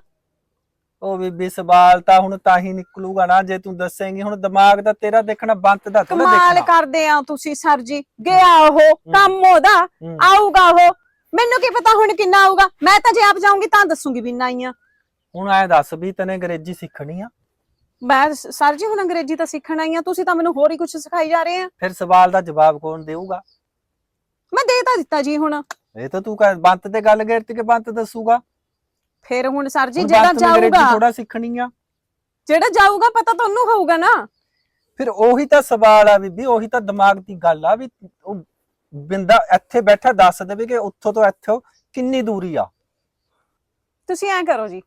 ਉਹ ਬੀਬੀ ਸਵਾਲ ਤਾਂ ਹੁਣ ਤਾਂ ਹੀ ਨਿਕਲੂਗਾ ਨਾ ਜੇ ਤੂੰ ਦੱਸੇਂਗੀ ਹੁਣ ਦਿਮਾਗ ਦਾ ਤੇਰਾ ਦੇਖਣਾ ਬੰਤ ਦਾ ਥੋੜਾ ਕਮਾਲ ਦੇਖਣਾ। ਕਰਦੇ ਆ ਤੁਸੀਂ ਸਰ ਜੀ। ਗਿਆ ਉਹ ਕੰਮ ਉਹਦਾ ਹੂੰ। ਆਊਗਾ ਉਹ। ਮੈਨੂੰ ਕੀ ਪਤਾ ਹੁਣ ਕਿੰਨਾ ਆਊਗਾ। ਮੈਂ ਤਾਂ ਜੇ ਆਪ ਜਾਊਂਗੀ ਤਾਂ ਦੱਸੂਗੀ ਵੀ ਇੰਨਾ ਹੀ ਆ। ਹੁਣ ਐ ਦੱਸ ਵੀ ਤੈਨੇ ਅੰਗਰੇਜ਼ੀ ਸਿੱਖਣੀ ਆ। ਮੈਂ ਸ- ਸਰ ਜੀ ਹੁਣ ਅੰਗਰੇਜ਼ੀ ਤਾਂ ਸਿੱਖਣ ਆਈ ਆ। ਤੁਸੀਂ ਤਾਂ ਮੈਨੂੰ ਹੋਰ ਹੀ ਕੁਝ ਸਿਖਾਈ ਜਾ ਰਹੇ ਆ। ਫਿਰ ਸਵਾਲ ਦਾ ਜਵਾਬ ਕੌਣ ਦੇਊਗਾ? ਮੈਂ ਦੇ ਤਾਂ ਦਿੱਤਾ ਜੀ ਹੁਣ। ਇਹ ਤਾਂ ਤੂੰ ਕਹਿ ਬੰਤ ਤੇ ਗੱਲ ਕਰਤੀ ਕਿ ਬੰਤ ਦੱਸੂਗਾ? ਫਿਰ ਹੁਣ ਸਰ ਜੀ ਜਿਹੜਾ ਜਾਊਗਾ ਥੋੜਾ ਸਿੱਖਣੀ ਆ। ਜਿਹੜਾ ਜਾਊਗਾ ਪਤਾ ਤੁਹਾਨੂੰ ਹੋਊਗਾ ਨਾ। ਫਿਰ ਉਹੀ ਤਾਂ ਸਵਾਲ ਆ ਬੀਬੀ ਉਹੀ ਤਾਂ ਦਿਮਾਗ ਦੀ ਗੱਲ ਆ ਵੀ ਉਹ ਬਿੰਦਾ ਇੱਥੇ ਬੈਠਾ ਦੱਸ ਦੇਵੇ ਕਿ ਉੱਥੋਂ ਤੋਂ ਇੱਥੋਂ ਕਿੰਨੀ ਦੂਰੀ ਆ। ਤੁਸੀਂ ਐਂ ਕਰੋ ਜੀ।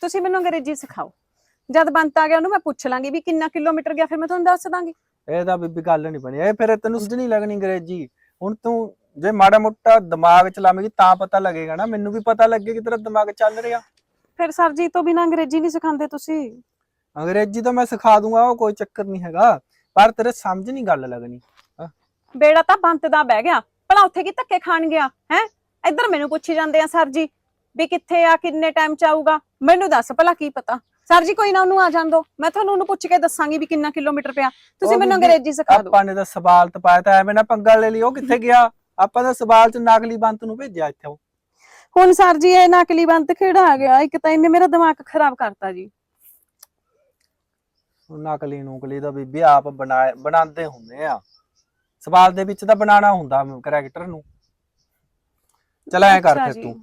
ਤੁਸੀਂ ਮੈਨੂੰ ਅੰਗਰੇਜ਼ੀ ਸਿਖਾਓ। ਜਦ ਬੰਤ ਆ ਗਿਆ ਉਹਨੂੰ ਮੈਂ ਪੁੱਛ ਲਾਂਗੀ ਵੀ ਕਿੰਨਾ ਕਿਲੋਮੀਟਰ ਗਿਆ ਫਿਰ ਮੈਂ ਤੁਹਾਨੂੰ ਦੱਸ ਦਾਂਗੀ। ਇਹ ਤਾਂ ਬੀਬੀ ਗੱਲ ਨਹੀਂ ਬਣੀ। ਇਹ ਫਿਰ ਤੈਨੂੰ ਸਮਝ ਨਹੀਂ ਲੱਗਣੀ ਅੰਗਰੇਜ਼ੀ। ਹੁਣ ਤੂੰ ਜੇ ਮਾੜਾ ਮੋਟਾ ਦਿਮਾਗ ਚਲਾਵੇਂਗੀ ਤਾਂ ਪਤਾ ਲੱਗੇਗਾ ਨਾ ਮੈਨੂੰ ਵੀ ਪਤਾ ਲੱਗੇ ਕਿ ਤੇਰਾ ਦਿਮਾਗ ਚੱਲ ਰਿਹਾ। ਫਿਰ ਸਰ ਜੀ ਤੋਂ ਬਿਨਾ ਅੰਗਰੇਜ਼ੀ ਨਹੀਂ ਸਿਖਾਉਂਦੇ ਤੁਸੀਂ? ਅੰਗਰੇਜ਼ੀ ਤਾਂ ਮੈਂ ਸਿਖਾ ਦੂੰਗਾ ਉਹ ਕੋਈ ਚੱਕਰ ਨਹੀਂ ਹੈਗਾ ਪਰ ਤੇਰੇ ਸਮਝ ਨਹੀਂ ਗੱਲ ਲੱਗਣੀ। ਬੇੜਾ ਤਾਂ ਬੰਤ ਦਾ ਬਹਿ ਗਿਆ ਭਲਾ ਉੱਥੇ ਕੀ ਧੱਕੇ ਖਾਣ ਗਿਆ ਹੈ? ਇੱਧਰ ਮੈਨੂੰ ਪੁੱਛੀ ਜਾਂਦੇ ਆ ਸਰ ਜੀ ਵੀ ਕਿੱਥੇ ਆ ਕਿੰਨੇ ਟਾਈਮ ਚ ਆਊਗਾ? ਮੈਨੂੰ ਦੱਸ ਭਲਾ ਕੀ ਪਤਾ। ਸਰ ਜੀ ਕੋਈ ਨਾ ਉਹਨੂੰ ਆ ਜਾਣ ਦੋ ਮੈਂ ਤੁਹਾਨੂੰ ਉਹਨੂੰ ਪੁੱਛ ਕੇ ਦੱਸਾਂਗੀ ਵੀ ਕਿੰਨਾ ਕਿਲੋਮੀਟਰ ਪਿਆ। ਤੁਸੀਂ ਮੈਨੂੰ ਅੰਗਰੇਜ਼ੀ ਸਿਖਾ ਦਿਓ। ਆਪਾਂ ਨੇ ਤਾਂ ਸਵਾਲ ਤੇ ਪਾਇਆ ਤਾਂ ਐਵੇਂ ਨਾ ਪੰਗਾ ਲੈ ਲਈ ਉਹ ਕਿੱਥੇ ਗਿਆ? ਆਪਾਂ ਤਾਂ ਸਵਾਲ ਚ ਨਕਲੀ ਬੰਤ ਨੂੰ ਭੇਜਿਆ ਇੱਥੇ। ਹੁਣ ਸਰ ਜੀ ਇਹ ਨਕਲੀ ਬੰਤ ਖੇੜਾ ਆ ਗਿਆ? ਇੱਕ ਤਾਂ ਇਹਨੇ ਮੇਰਾ ਦਿਮਾਗ ਖਰਾਬ ਕਰਤਾ ਜੀ। ਨਕਲੀ ਨੂਕਲੀ ਦਾ ਬੀਬੀ ਆਪ ਬਣਾਏ ਬਣਾਉਂਦੇ ਹੁੰਦੇ ਆ। ਸਵਾਲ ਦੇ ਵਿੱਚ ਤਾਂ ਬਣਾਉਣਾ ਹੁੰਦਾ ਕਰੈਕਟਰ ਨੂੰ। ਚਲ ਐ ਕਰ ਫਿਰ ਤੂੰ।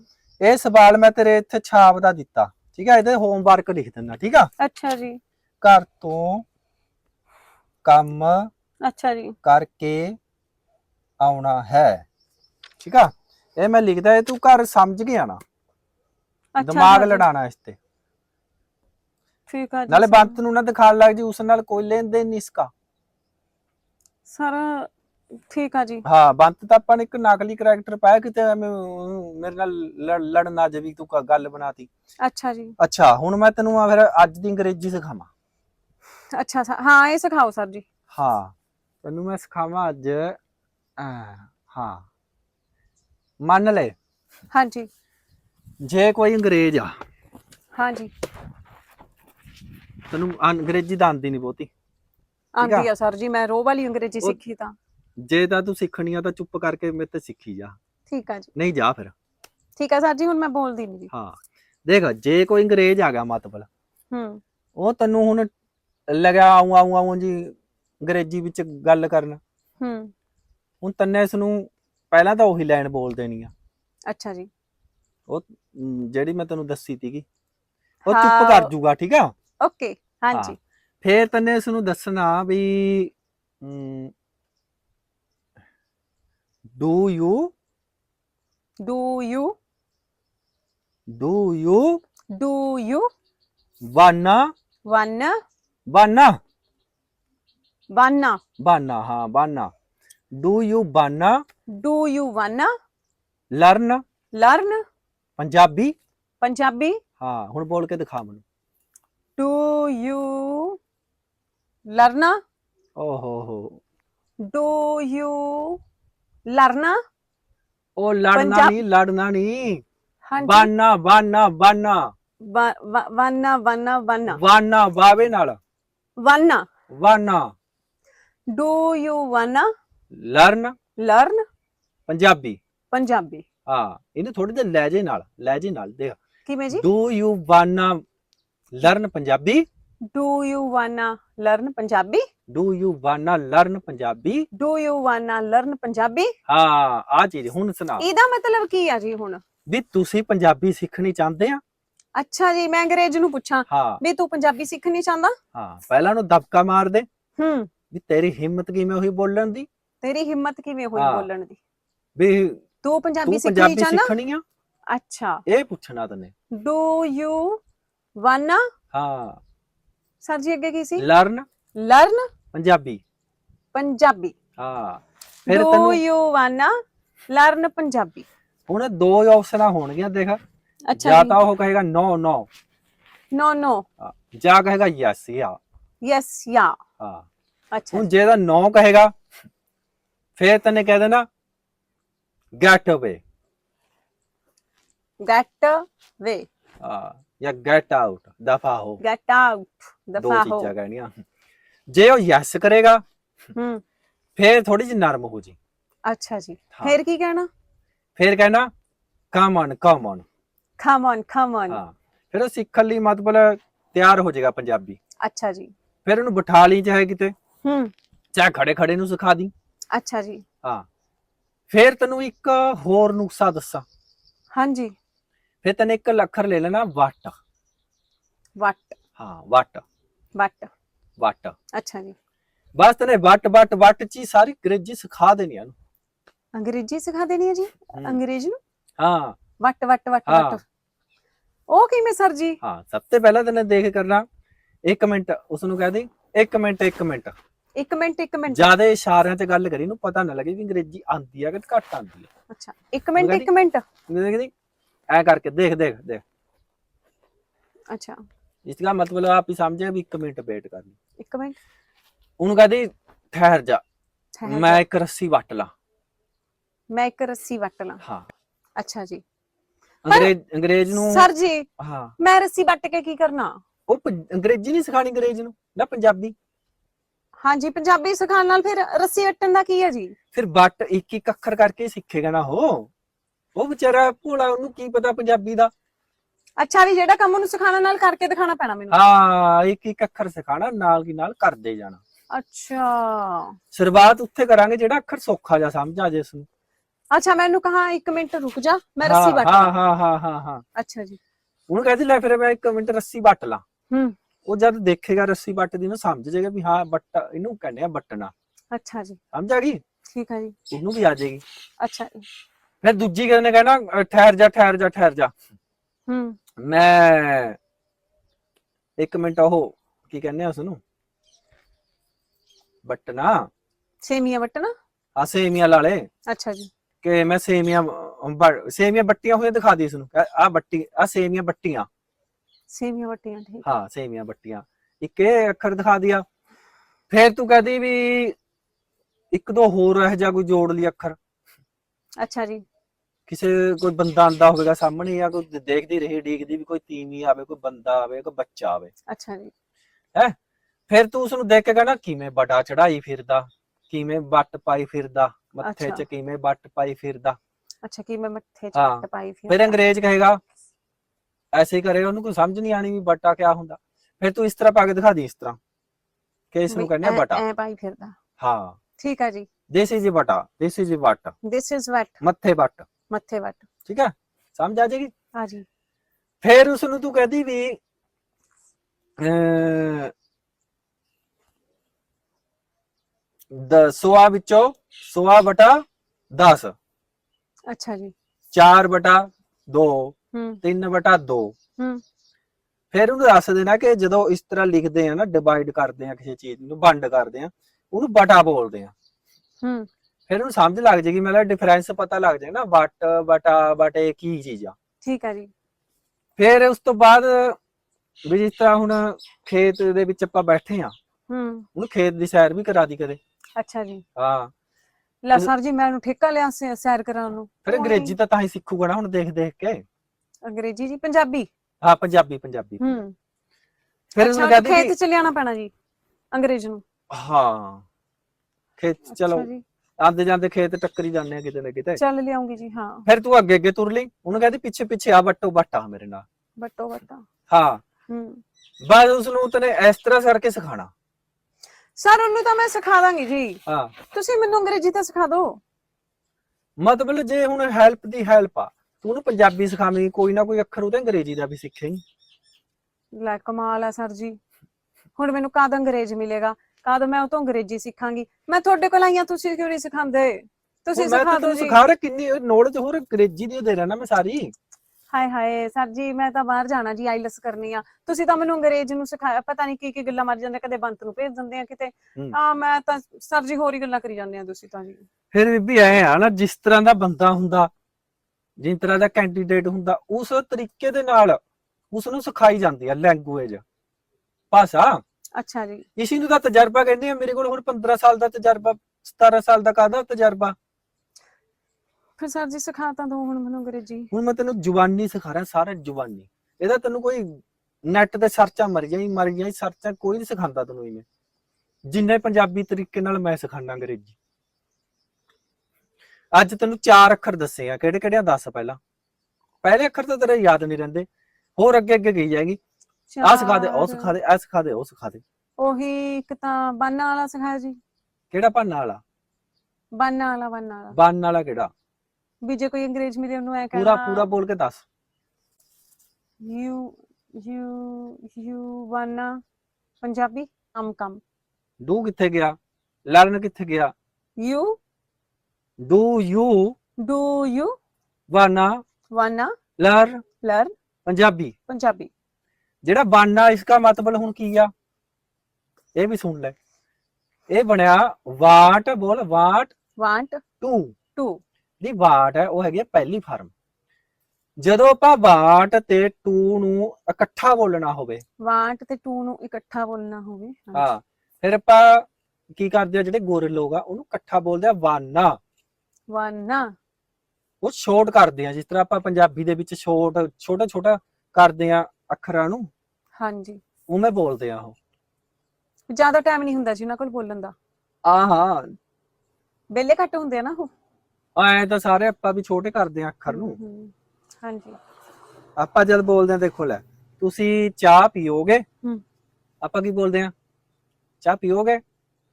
ਇਹ ਸਵਾਲ ਮੈਂ ਤੇਰੇ ਇੱਥੇ ਛਾਪ ਦਾ ਦਿੱਤਾ। ਠੀਕ ਹੈ ਇਹਦੇ ਹੋਮਵਰਕ ਲਿਖ ਦਿੰਦਾ ਠੀਕ ਆ? ਅੱਛਾ ਜੀ। ਘਰ ਤੋਂ ਕੰਮ ਅੱਛਾ ਜੀ। ਕਰਕੇ ਆਉਣਾ ਹੈ। ਠੀਕ ਆ? ਇਹ ਮੈਂ ਲਿਖਦਾ ਇਹ ਤੂੰ ਘਰ ਸਮਝ ਗਿਆ ਨਾ? ਅੱਛਾ ਦਿਮਾਗ ਲੜਾਣਾ ਇਸ ਤੇ। ਠੀਕ ਆ ਜੀ ਨਾਲੇ। ਬੰਤ ਨੂੰ ਨਾ ਦਿਖਾਣ ਲੱਗ ਜੀ ਉਸ ਨਾਲ ਕੋਈ ਲੈਣ ਦੇਣ ਨਹੀਂ ਇਸਕਾ ਸਰ ਠੀਕ ਆ ਜੀ। ਹਾਂ ਬੰਤ ਤਾਂ ਆਪਾਂ ਨੇ ਇੱਕ ਨਕਲੀ ਕਰੈਕਟਰ ਪਾਇਆ ਕਿਤੇ ਐਵੇਂ ਮੇਰੇ ਨਾਲ ਲੜ- ਲੜਨ ਨਾ ਜਵੀ ਤੂੰ ਕ- ਗੱਲ ਬਣਾਤੀ। ਅੱਛਾ ਜੀ। ਅੱਛਾ ਹੁਣ ਮੈਂ ਤੈਨੂੰ ਆ ਫਿਰ ਅੱਜ ਦੀ ਅੰਗਰੇਜ਼ੀ ਸਿਖਾਵਾਂ। ਅੱਛਾ ਹਾਂ ਇਹ ਸਿਖਾਓ ਸਰ ਜੀ। ਹਾਂ ਤੈਨੂੰ ਮੈਂ ਸਿਖਾਵਾਂ ਅੱਜ ਅਹ, ਹਾਂ। ਮੰਨ ਲੈ। ਹਾਂਜੀ। ਜੇ ਕੋਈ ਅੰਗਰੇਜ਼ ਆ। ਹਾਂਜੀ। ਤੈਨੂੰ ਅੰਗਰੇਜ਼ੀ ਤਾਂ ਆਂਦੀ ਨਹੀਂ ਬਹੁਤੀ। ਆਂਦੀ ਆ? ਸਰ ਜੀ ਮੈਂ ਰੋ ਵਾਲੀ ਅੰਗਰੇਜ਼ੀ ਉਹ- ਸਿੱਖੀ ਤਾਂ। ਜੇ ਤਾਂ ਤੂੰ ਸਿੱਖਣੀ ਆ ਤਾਂ ਚੁੱਪ ਕਰਕੇ ਮੇਰੇ ਤੇ ਸਿੱਖੀ ਜਾ। ਠੀਕ ਆ ਜੀ। ਨਹੀਂ ਜਾ ਫਿਰ। ਠੀਕ ਆ ਸਰ ਜੀ ਹੁਣ ਮੈਂ ਬੋਲਦੀ ਨਹੀਂ ਜੀ। ਹਾਂ। ਦੇਖ ਜੇ ਕੋਈ ਅੰਗਰੇਜ਼ ਆ ਗਿਆ ਮਤਬਲ ਹੂੰ। ਉਹ ਤੈਨੂੰ ਹੁਣ ਲਗਾ ਆਉਂ ਆਉਂ ਆਉਂ ਜੀ ਅੰਗਰੇਜ਼ੀ ਵਿੱਚ ਗੱਲ ਕਰਨ। ਹੂੰ। ਹੁਣ ਤੰਨੇ ਇਸ ਨੂੰ ਪਹਿਲਾਂ ਤਾਂ ਉਹੀ ਲਾਈਨ ਬੋਲ ਦੇਣੀ ਆ। ਅੱਛਾ ਜੀ। ਉਹ ਜਿਹੜੀ ਮੈਂ ਤੈਨੂੰ ਦੱਸੀ ਸੀਗੀ। ਉਹ ਚੁੱਪ ਹਾਂ। ਕਰ ਜੂਗਾ ਠੀਕ ਆ? ਓਕੇ ਹਾਂਜੀ। ਫੇਰ ਤੰਨੇ ਇਸ ਨੂੰ ਦੱਸਣਾ ਵੀ do you do you do you do you wanna want wanna want ਬਾਨਾ ਹਾਂ ਬਾਨਾ do you Bana do you want learn learn Punjabi? Punjabi? ਹਾਂ ਹੁਣ ਬੋਲ ਕੇ ਦਿਖਾ ਮੈਨੂੰ। ਡੂ ਯੂ ਲਰਨ ਓਹੋ ਹੋ। ਡੂ ਯੂ ਲਰਨ ਉਹ ਲੜਨਾ ਨਹੀਂ ਲੜਨਾ ਨਹੀਂ। ਹਾਂਜੀ। ਬਾਨਾ ਬਾਨਾ ਬਾਨਾ ਵਨ ਵਨ ਵਨ। ਵਾਨਾ ਵਾਵੇ ਨਾਲ। Want. Wanna. Do you want learn? Learn? Punjabi. Punjabi. ਹਾਂ ਇਹਨੂੰ ਥੋੜੀ ਜਿਹੀ ਲਹਿਜੇ ਨਾਲ ਲਹਿਜੇ ਨਾਲ ਦੇਖ। ਕਿਵੇਂ ਜੀ? Do you wanna learn Punjabi? Do you want learn Punjabi? Do you wanna learn Punjabi? Do you want learn Punjabi? ਹਾਂ ਆ ਚੀਜ਼ ਹੁਣ ਸੁਣਾ। ਇਹਦਾ ਮਤਲਬ ਕੀ ਆ ਜੀ ਹੁਣ? ਵੀ ਤੁਸੀਂ ਪੰਜਾਬੀ ਸਿੱਖਣੀ ਚਾਹੁੰਦੇ ਆ? ਅੱਛਾ ਜੀ ਮੈਂ ਅੰਗਰੇਜ਼ ਨੂੰ ਪੁੱਛਾਂ। ਵੀ ਤੂੰ ਪੰਜਾਬੀ ਸਿੱਖਣੀ ਚਾਹੁੰਦਾ? ਹਾਂ ਪਹਿਲਾਂ ਨੂੰ ਦਬਕਾ ਮਾਰ ਦੇ। ਹੂੰ। ਵੀ ਤੇਰੀ ਹਿੰਮਤ ਕਿਵੇਂ ਹੋਈ ਬੋਲਣ ਦੀ? ਤੇਰੀ ਹਿੰਮਤ ਕਿਵੇਂ ਹੋਈ ਹਾਂ। ਬੋਲਣ ਦੀ? ਵੀ ਤੂੰ ਪੰਜਾਬੀ ਤੂੰ ਸਿੱਖਣੀ ਪੰਜਾਬੀ ਚਾਹੁੰਦਾ? ਸਿੱਖਣੀ ਆ? ਅੱਛਾ। ਇਹ ਪੁੱਛਣਾ ਤੈਨੇ। ਡੂ ਯੂ ਵਨ ਹਾਂ। ਸਰ ਜੀ ਅੱਗੇ ਕੀ ਸੀ? ਲਰਨ। ਲਰਨ? ਪੰਜਾਬੀ। ਪੰਜਾਬੀ। ਹਾਂ। ਫਿਰ ਡੂ ਤੈਨੂੰ ਯੂ ਵਨ ਲਰਨ ਪੰਜਾਬੀ। ਹੁਣ ਦੋ ਆਪਸ਼ਨਾਂ ਹੋਣਗੀਆਂ ਦੇਖ। ਅੱਛਾ ਜਾਂ ਜੀ। ਤਾਂ ਉਹ ਕਹੇਗਾ ਨੋ ਨੋ ਨੋ ਨੋ ਜਾਂ ਕਹੇਗਾ ਯੈਸ ਯਾ ਯੈਸ ਯਾ ਹਾਂ। ਅੱਛਾ ਹੁਣ ਜੇ। ਦਾ ਨੋ ਕਹੇਗਾ ਫਿਰ ਤੈਨੇ ਕਹਿ ਦੇਣਾ ਗੈਟ ਅਵੇ ਗੈਟ ਵੇ ਹਾਂ ਜਾਂ ਗੈਟ ਆਊਟ ਦਫਾ ਹੋ। ਗੈਟ ਆਊਟ ਦੋ ਦਫਾ ਹੋ। ਚੀਜ਼ਾਂ ਕਹਿਣੀਆਂ। ਜੇ ਉਹ ਯੈਸ ਕਰੇਗਾ ਹੂੰ। ਫਿਰ ਥੋੜੀ ਜਿਹੀ ਨਰਮ ਹੋ ਜੀ। ਅੱਛਾ ਜੀ। ਫਿਰ ਕੀ ਕਹਿਣਾ? ਫਿਰ ਕਹਿਣਾ come on come on come on come on ਹਾਂ। ਫਿਰ ਉਹ ਸਿੱਖਣ ਲਈ ਮਤਲਬ ਤਿਆਰ ਹੋ ਜਾਏਗਾ ਪੰਜਾਬੀ। ਅੱਛਾ ਜੀ। ਫਿਰ ਉਹਨੂੰ ਬਿਠਾ ਲਈ ਚਾਹੇ ਕਿਤੇ। ਹੂੰ। ਚਾਹੇ ਖੜੇ ਖੜੇ ਨੂੰ ਸਿਖਾ ਦੀ। ਅੱਛਾ ਜੀ। ਹਾਂ। ਫਿਰ ਤੈਨੂੰ ਇੱਕ ਹੋਰ ਨੁਕਸਾ ਦੱਸਾਂ। ਹਾਂਜੀ। ਫਿਰ ਤੈਨੂੰ ਇੱਕ ਲੱਖਰ ਲੈ ਲੈਣਾ ਵੱਟ। ਵਟ। ਹਾਂ ਵੱਟ। ਵਟ। ਵੱਟ। ਅੱਛਾ ਜੀ। ਬਸ ਤੈਨੇ ਵੱਟ ਵੱਟ ਵੱਟ ਚ ਸਾਰੀ ਅੰਗਰੇਜ਼ੀ ਸਿਖਾ ਦੇਣੀ ਆ ਇਹਨੂੰ ਅੰਗਰੇਜ਼ੀ ਸਿਖਾ ਦੇਣੀ ਹੈ ਜੀ। ਅੰਗਰੇਜ਼ ਨੂੰ? ਹਾਂ। ਵਟ ਵਟ ਵਟ। ਵਟ। ਉਹ ਕਿਵੇਂ ਸਰ ਜੀ? ਹਾਂ ਸਭ ਤੋਂ ਪਹਿਲਾਂ ਤੈਨੇ ਦੇਖ ਕਰਨਾ। ਇੱਕ ਮਿੰਟ ਉਸ ਨੂੰ ਕਹਿ ਦੇ। ਇੱਕ ਮਿੰਟ ਇੱਕ ਮਿੰਟ। ਇੱਕ ਮਿੰਟ ਇੱਕ ਮਿੰਟ। ਜ਼ਿਆਦਾ ਇਸ਼ਾਰਿਆਂ 'ਚ ਗੱਲ ਕਰੀ ਨੂੰ ਪਤਾ ਨਾ ਲੱਗੇ ਵੀ ਅੰਗਰੇਜ਼ੀ ਆਂਦੀ ਆ ਕਿ ਘੱਟ ਆਂਦੀ ਆ। ਅੱਛਾ ਇੱਕ ਮਿੰਟ ਕਹਿੰਦੀ- ਇੱਕ ਮਿੰਟ। ਦੇਖਦੀ ਐ ਕਰਕੇ ਦੇਖ ਦੇਖ ਦੇਖ। ਅੱਛਾ। ਇਸ ਦਾ ਮਤਲਬ ਆਪ ਹੀ ਸਮਝੇ ਵੀ ਇੱਕ ਮਿੰਟ ਵੇਟ ਕਰਨੀ। ਇੱਕ ਮਿੰਟ। ਉਹਨੂੰ ਕਹਦੀ ਠਹਿਰ ਜਾ। ਮੈਂ। ਇੱਕ ਰੱਸੀ ਵੱਟ ਲਾਂ। ਮੈਂ ਇੱਕ ਰੱਸੀ ਵੱਟ ਲਾਂ। ਹਾਂ। ਅੱਛਾ ਜੀ। ਅੰਗਰੇਜ਼ ਅੰਗਰੇਜ਼ ਨੂੰ ਸਰ ਜੀ ਹਾਂ। ਮੈਂ ਰੱਸੀ ਵੱਟ ਕੇ ਕੀ ਕਰਨਾ? ਉਹ ਅੰਗਰੇਜ਼ੀ ਨਹੀਂ ਸਿਖਾਣੀ ਅੰਗਰੇਜ਼ ਨੂੰ। ਨਾ ਪੰਜਾਬੀ। ਹਾਂਜੀ ਪੰਜਾਬੀ ਸਿਖਾਉਣ ਨਾਲ ਫਿਰ ਰੱਸੀ ਵੱਟਣ ਦਾ ਕੀ ਹੈ ਜੀ? ਫਿਰ ਬੱਟ ਇੱਕ ਇੱਕ ਅੱਖਰ ਕਰਕੇ ਸਿੱਖੇਗਾ ਨਾ ਉਹ। ਉਹ ਵਿਚਾਰਾ ਭੋਲਾ ਉਹਨੂੰ ਕੀ ਪਤਾ ਪੰਜਾਬੀ ਦਾ? ਅੱਛਾ ਵੀ ਜਿਹੜਾ ਕੰਮ ਉਹਨੂੰ ਸਿਖਾਉਣ ਨਾਲ ਕਰਕੇ ਦਿਖਾਣਾ ਪੈਣਾ ਮੈਨੂੰ। ਹਾਂ ਇੱਕ ਇੱਕ ਅੱਖਰ ਸਿਖਾਣਾ ਨਾਲ ਦੀ ਨਾਲ ਕਰਦੇ ਜਾਣਾ। ਅੱਛਾ। ਸ਼ੁਰੂਆਤ ਉੱਥੇ ਕਰਾਂਗੇ ਜਿਹੜਾ ਅੱਖਰ ਸੌਖਾ ਜਿਹਾ ਸਮਝ ਆ ਜੇ ਇਸ ਨੂੰ। ਅੱਛਾ ਮੈਨੂੰ ਕਹਾ ਇੱਕ ਮਿੰਟ ਰੁਕ ਜਾ ਮੈਂ ਰੱਸੀ ਵੱਟ ਹਾਂ ਹਾਂ ਹਾਂ ਹਾਂ ਹਾਂ। ਅੱਛਾ ਜੀ। ਉਹਨੂੰ ਕਹਿੰਦੀ ਲੈ ਫਿਰ ਮੈਂ ਇੱਕ ਮਿੰਟ ਰੱਸੀ ਵੱਟ ਲਾਂ। ਹੂੰ। ਉਹ ਜਦ ਦੇਖੇਗਾ ਰੱਸੀ ਵੱਟਦੀ ਨੂੰ ਸਮਝ ਜਾਏਗਾ ਵੀ ਹਾਂ ਬੱਟ ਇਹਨੂੰ ਕਹਿੰਦੇ ਆ ਬੱਟਣਾ ਅੱਛਾ ਜੀ। ਸਮਝ ਆ ਗਈ? ਠੀਕ ਹੈ ਜੀ। ਉਹਨੂੰ ਵੀ ਆ ਜਾਏਗੀ। ਅੱਛਾ ਜੀ। ਫਿਰ ਦੂਜੀ ਕਹਿੰਦੇ ਕਹਿਣਾ ਅ, ਠਹਿਰ ਜਾ ਠਹਿਰ ਜਾ ਠਹਿਰ ਜਾ। ਹੂੰ। ਮੈਂ ਇੱਕ ਮਿੰਟ ਉਹ ਕੀ ਕਹਿੰਦੇ ਆ ਉਸ ਨੂੰ ਬੱਟਣਾ ਸੇਮੀਆਂ ਵੱਟਣਾ? ਆ ਸੇਮੀਆਂ ਲਾਲੇ। ਅੱਛਾ ਜੀ। ਕਿ ਮੈਂ ਸੇਮੀਆਂ ਸੇਮੀਆਂ ਬੱਟੀਆਂ ਹੋਈਆਂ ਦਿਖਾ ਦੀ ਇਸ ਨੂੰ ਆ ਬੱਟੀ ਆ ਸੇਮੀਆਂ ਬੱਟੀਆਂ ਸੇਮੀਆਂ ਵੱਟੀਆਂ ਠੀਕ ਹਾਂ। ਸੇਮੀਆਂ ਬੱਟੀਆਂ ਇੱਕ ਇਹ ਅੱਖਰ ਦਿਖਾ ਦਿਆ। ਫਿਰ ਤੂੰ ਕਹਦੀ ਵੀ ਇੱਕ ਦੋ ਹੋਰ ਰਹਿ ਜਾ ਕੋਈ ਜੋੜ ਲਈ ਅੱਖਰ। ਅੱਛਾ ਜੀ। ਕਿਸੇ ਕੋਈ ਬੰਦਾ ਆਂਦਾ ਹੋਵੇਗਾ ਸਾਹਮਣੇ ਜਾਂ ਕੋਈ ਦੇਖਦੀ ਰਹੀ ਡੀਕਦੀ ਵੀ ਕੋਈ ਤੀਵੀਂ ਆਵੇ ਕੋਈ ਬੰਦਾ ਆਵੇ ਕੋਈ ਬੱਚਾ ਆਵੇ। ਅੱਛਾ ਜੀ। ਫਿਰ ਤੂੰ ਉਸ ਨੂੰ ਦੇਖ ਕੇ ਕਹਿਣਾ ਕਿਵੇਂ ਬਟਾ ਚੜਾਈ ਫਿਰਦਾ ਕਿਵੇਂ ਬੱਟ ਪਾਈ ਫਿਰਦਾ ਮੱਥੇ 'ਚ। ਕਿਵੇਂ ਬੱਟ ਪਾਈ ਫਿਰਦਾ। ਅੱਛਾ ਕੀ ਮੈਂ ਮੱਥੇ ਚ ਹਾਂ। ਵੱਟ ਪਾਈ ਫਿਰ ਫਿਰ ਅੰਗਰੇਜ਼ ਕਹੇਗਾ ਐਸੇ ਹੀ ਕਰੇਗਾ ਉਹਨੂੰ ਕੋਈ ਸਮਝ ਨਹੀਂ ਆਣੀ ਵੀ ਬਟਾ ਕਿਆ ਹੁੰਦਾ ਫਿਰ ਤੂੰ ਇਸ ਤਰ੍ਹਾਂ ਪਾ ਕੇ ਦਿਖਾ ਦੀ ਇਸ ਤਰ੍ਹਾਂ ਕਿ ਇਸ ਨੂੰ ਵੀ ਕਹਿੰਦੇ ਆ ਐਂ- ਬਟਾ ਐਂ ਪਾਈ ਫਿਰਦਾ ਹਾਂ ਠੀਕ ਹੈ ਜੀ ਦਿਸ ਇਜ਼ ਬਟਾ ਦਿਸ ਇਜ਼ ਵੱਟ ਦਿਸ ਇਜ਼ ਵੱਟ ਮੱਥੇ ਬੱਟ ਮੱਥੇ ਵੱਟ ਠੀਕ ਹੈ ਸਮਝ ਆ ਜਾਏਗੀ ਹਾਂ ਜੀ ਫਿਰ ਉਸ ਨੂੰ ਤੂੰ ਕਹਦੀ ਵੀ ਅਹ, ਦ ਸੋਆ ਵਿੱਚੋਂ ਸੋਆ ਬਟਾ 10 ਅੱਛਾ ਜੀ 4 ਬਟਾ 2 ਹੂੰ। 3 ਬਟਾ 2 ਹੂੰ। ਫਿਰ ਉਹਨੂੰ ਦੱਸ ਦੇਣਾ ਕਿ ਜਦੋਂ ਇਸ ਤਰ੍ਹਾਂ ਲਿਖਦੇ ਆ ਨਾ ਡਿਵਾਈਡ ਕਰਦੇ ਆ ਕਿਸੇ ਚੀਜ਼ ਨੂੰ ਵੰਡ ਕਰਦੇ ਆ ਉਹਨੂੰ ਬਟਾ ਬੋਲਦੇ ਆ। ਹੂੰ। ਫਿਰ ਉਹਨੂੰ ਸਮਝ ਲੱਗ ਜਾਏਗੀ ਮਤਲਬ ਡਿਫਰੈਂਸ ਪਤਾ ਲੱਗ ਜਾਏਗਾ ਨਾ ਵਟ ਬਟਾ ਬਟੇ ਕੀ ਚੀਜ਼ ਆ। ਠੀਕ ਹੈ ਜੀ। ਫਿਰ ਉਸ ਤੋਂ ਬਾਅਦ ਵੀ ਜਿਸ ਤਰ੍ਹਾਂ ਹੁਣ ਖੇਤ ਦੇ ਵਿੱਚ ਆਪਾਂ ਬੈਠੇ ਆ ਹੂੰ। ਉਹਨੂੰ ਖੇਤ ਦੀ ਸੈਰ ਵੀ ਕਰਾ ਦੀ ਕਦੇ। ਅੱਛਾ ਜੀ। ਹਾਂ। ਲੈ ਸਰ ਜੀ ਮੈਂ ਉਹਨੂੰ ਠੇਕਾ ਲਿਆ ਸੈਰ ਕਰਾਉਣ ਨੂੰ। ਫਿਰ ਅੰਗਰੇਜ਼ੀ ਤਾਂ ਤਾਂ ਹੀ ਸਿੱਖੂਗਾ ਨਾ ਹੁਣ ਦੇਖ ਦੇਖ ਕੇ। ਅੰਗਰੇਜ਼ੀ ਜੀ ਪੰਜਾਬੀ? ਹਾਂ ਪੰਜਾਬੀ ਪੰਜਾਬੀ। ਹੂੰ। ਫਿਰ ਉਹਨੂੰ ਕਹਦੀ ਖੇਤ ਚ ਲਿਆਉਣਾ ਪੈਣਾ ਜੀ ਅੰਗਰੇਜ਼ ਨੂੰ। ਹਾਂ। ਖੇਤ ਚਲੋ ਅੱਛਾ ਜੀ। ਆਂਦੇ ਜਾਂਦੇ ਖੇਤ ਟੱਕਰੀ ਜਾਂਦੇ ਆ ਕਿਤੇ ਨਾ ਕਿਤੇ। ਚੱਲ ਲਿਆਉਂਗੀ ਜੀ ਹਾਂ। ਫਿਰ ਤੂੰ ਅੱਗੇ ਅੱਗੇ ਤੁਰ ਲਈ। ਉਹਨੂੰ ਕਹਿੰਦੀ ਪਿੱਛੇ ਪਿੱਛੇ ਆ ਬੱਟੋ ਬੱਟਾ ਮੇਰੇ ਨਾਲ। ਬੱਟੋ ਬੱਟਾ ਹਾਂ। ਹੂੰ। ਬਾਅਦ ਉਸ ਨੂੰ ਤਨੇ ਇਸ ਤਰ੍ਹਾਂ ਕਰਕੇ ਸਿਖਾਣਾ ਸਰ ਉਹਨੂੰ ਤਾਂ ਮੈਂ ਸਿਖਾ ਦਾਂਗੀ ਜੀ। ਹਾਂ। ਤੁਸੀਂ ਮੈਨੂੰ ਅੰਗਰੇਜ਼ੀ ਤਾਂ ਸਿਖਾ ਦਿਓ। ਮਤਲਬ ਜੇ ਹੁਣ ਹੈਲਪ ਦੀ ਹੈਲਪ ਆ ਤੂੰ ਉਹਨੂੰ ਪੰਜਾਬੀ ਸਿਖਾਵੇਂ ਕੋਈ ਨਾ ਕੋਈ ਅੱਖਰ ਉਹਦੇ ਅੰਗਰੇਜ਼ੀ ਦਾ ਵੀ ਸਿੱਖੇਂਗੀ ਲੈ ਕਮਾਲ ਹੈ ਸਰ ਜੀ। ਹੁਣ ਮੈਨੂੰ ਕਦ ਅੰਗਰੇਜ਼ ਮਿਲੇਗਾ? ਕਦ ਮੈਂ ਉਹ ਤੋਂ ਅੰਗਰੇਜ਼ੀ ਸਿੱਖਾਂਗੀ? ਮੈਂ ਤੁਹਾਡੇ ਕੋਲ ਆਈਆਂ ਤੁਸੀਂ ਕਿਉਂ ਨਹੀਂ ਸਿਖਾਉਂਦੇ? ਤੁਸੀਂ ਸਿਖਾ ਦਿਓ ਜੀ। ਸਿਖਾ ਰਿਹਾ ਕਿੰਨੀ ਨੌਲੇਜ ਹੋਰ ਅੰਗਰੇਜ਼ੀ ਦੀ ਦੇ ਰਿਹਾ ਨਾ ਮੈਂ ਸਾਰੀ। ਹਾਏ ਹਾਏ ਸਰ ਜੀ ਮੈਂ ਤਾਂ ਬਾਹਰ ਜਾਣਾ ਜੀ ਆਈਲਸ ਕਰਨੀ ਆ। ਤੁਸੀਂ ਤਾਂ ਮੈਨੂੰ ਅੰਗਰੇਜ਼ ਨੂੰ ਸਿਖਾਇਆ ਪਤਾ ਨਹੀਂ ਕੀ ਕੀ ਗੱਲਾਂ ਮਾਰੀ ਜਾਂਦੇ ਕਦੇ ਬੰਤ ਨੂੰ ਭੇਜ ਦਿੰਦੇ ਆ ਕਿਤੇ। ਆ ਮੈਂ ਤਾਂ ਸਰ ਜੀ ਹੋਰ ਹੀ ਗੱਲਾਂ ਕਰੀ ਜਾਂਦੇ ਆ ਤੁਸੀਂ ਤਾਂ ਜੀ। ਫਿਰ ਬੀਬੀ ਐ ਆ ਨਾ ਜਿਸ ਤਰ੍ਹਾਂ ਦਾ ਬੰਦਾ ਹੁੰਦਾ ਜਿਸ ਤਰ੍ਹਾਂ ਦਾ ਕੈਂਡੀਡੇਟ ਹੁੰਦਾ ਉਸ ਤਰੀਕੇ ਦੇ ਨਾਲ ਉਸ ਨੂੰ ਸਿਖਾਈ ਜਾਂਦੀ ਆ ਲੈਂਗੁਏਜ ਭਾਸ਼ਾ। ਅੱਛਾ ਜੀ। ਇਸੀ ਨੂੰ ਤਾਂ ਤਜਰਬਾ ਕਹਿੰਦੇ ਆ ਮੇਰੇ ਕੋਲ ਹੁਣ 15 ਸਾਲ ਦਾ ਤਜਰਬਾ 17 ਸਾਲ ਦਾ ਕਾਹਦਾ ਤਜਰਬਾ? ਫਿਰ ਸਰ ਜੀ ਸਿਖਾ ਤਾਂ ਦੋ ਹੁਣ ਮੈਨੂੰ ਅੰਗਰੇਜ਼ੀ ਹੁਣ ਮੈਂ ਤੈਨੂੰ ਜ਼ੁਬਾਨੀ ਸਿਖਾ ਰਿਹਾ ਸਾਰਾ ਜ਼ੁਬਾਨੀ ਇਹਦਾ ਤੈਨੂੰ ਕੋਈ ਨੈਟ ਤੇ ਸਰਚਾਂ ਮਰ ਜਾਈ ਮਰ ਜਾਈ ਸਰਚਾਂ ਕੋਈ ਨਹੀਂ ਸਿਖਾਉਂਦਾ ਤੈਨੂੰ ਇਹਨੇ ਜਿੰਨੇ ਪੰਜਾਬੀ ਤਰੀਕੇ ਨਾਲ ਮੈਂ ਸਿਖਾਣਾ ਅੰਗਰੇਜ਼ੀ। ਅੱਜ ਤੈਨੂੰ ਚਾਰ ਅੱਖਰ ਦੱਸੇ ਆ ਕਿਹੜੇ ਕਿਹੜੇ ਆ ਦੱਸ ਪਹਿਲਾਂ? ਪਹਿਲੇ ਅੱਖਰ ਤਾਂ ਤੇਰੇ ਯਾਦ ਨਹੀਂ ਰਹਿੰਦੇ ਹੋਰ ਅੱਗੇ ਅੱਗੇ ਗਈ ਜਾਏਗੀ। ਆ ਸਿਖਾ ਦੇ ਉਹ ਸਿਖਾ ਦੇ ਆ ਸਿਖਾ ਦੇ ਉਹ ਸਿਖਾ ਦੇ। ਉਹੀ ਇੱਕ ਤਾਂ ਬਾਨਾ ਵਾਲਾ ਸਿਖਾਇਆ ਜੀ। ਕਿਹੜਾ ਭਾਨਾ ਵਾਲਾ? ਬਾਨਾ ਵਾਲਾ ਬਾਨਾ ਵਾਲਾ। ਬੰਨ ਵਾਲਾ ਕਿਹੜਾ? ਵੀ ਜੇ ਕੋਈ ਅੰਗਰੇਜ਼ ਮਿਲੇ ਉਹਨੂੰ ਐ ਪੂਰਾ ਕਹਿਣਾ ਪੂਰਾ ਬੋਲ ਕੇ ਦੱਸ। You you you wanna Punjabi come come do ਕਿੱਥੇ ਗਿਆ? ਲਰਨ ਕਿੱਥੇ ਗਿਆ? You do you do you wanna wanna learn learn Punjabi? Punjabi. ਜਿਹੜਾ ਬਾਨਾ ਇਸਕਾ ਮਤਲਬ ਹੁਣ ਕੀ ਆ? ਇਹ ਵੀ ਸੁਣ ਲੈ। ਇਹ ਬਣਿਆ ਵਾਟ ਬੋਲ ਵਾਟ ਵਾਂਟ ਟੂ ਟੂ ਦੀ ਵਾਟ ਹੈ ਉਹ ਹੈਗੀ ਪਹਿਲੀ ਫਾਰਮ ਜਦੋਂ ਆਪਾਂ ਵਾਟ ਤੇ ਟੂ ਨੂੰ ਇਕੱਠਾ ਬੋਲਣਾ ਹੋਵੇ। ਵਾਂਟ ਤੇ ਟੂ ਨੂੰ ਇਕੱਠਾ ਬੋਲਣਾ ਹੋਵੇ। ਹਾਂ ਫਿਰ ਆਪਾਂ ਕੀ ਕਰਦੇ ਆ ਜਿਹੜੇ ਗੋਰੇ ਲੋਕ ਆ ਉਹਨੂੰ ਇਕੱਠਾ ਬੋਲਦੇ ਆ ਵਾਨਾ ਵਾਨਾ ਉਹ ਸ਼ੋਰਟ ਕਰਦੇ ਆ ਜਿਸ ਤਰ੍ਹਾਂ ਆਪਾਂ ਪੰਜਾਬੀ ਦੇ ਵਿੱਚ ਸ਼ੋਰਟ ਛੋਟਾ ਛੋਟਾ ਕਰਦੇ ਆ ਅੱਖਰਾਂ ਨੂੰ। ਹਾਂਜੀ। ਉਵੇਂ ਬੋਲਦੇ ਆ ਉਹ। ਜ਼ਿਆਦਾ ਟਾਈਮ ਨਹੀਂ ਹੁੰਦਾ ਜੀ ਉਹਨਾਂ ਕੋਲ ਬੋਲਣ ਦਾ। ਆ ਹਾਂ। ਬੇਲੇ ਘੱਟ ਹੁੰਦੇ ਆ ਨਾ ਉਹ। ਐ ਤਾਂ ਸਾਰੇ ਆਪਾਂ ਵੀ ਛੋਟੇ ਕਰਦੇ ਆ ਅੱਖਰ ਨੂੰ। ਹਮ, ਹਾਂਜੀ। ਆਪਾਂ ਜਦ ਬੋਲਦੇ ਆ ਦੇਖੋ ਲੈ ਤੁਸੀਂ ਚਾਹ ਪੀਓਗੇ? ਹਮ। ਆਪਾਂ ਕੀ ਬੋਲਦੇ ਆ? ਚਾਹ ਪੀਓਗੇ?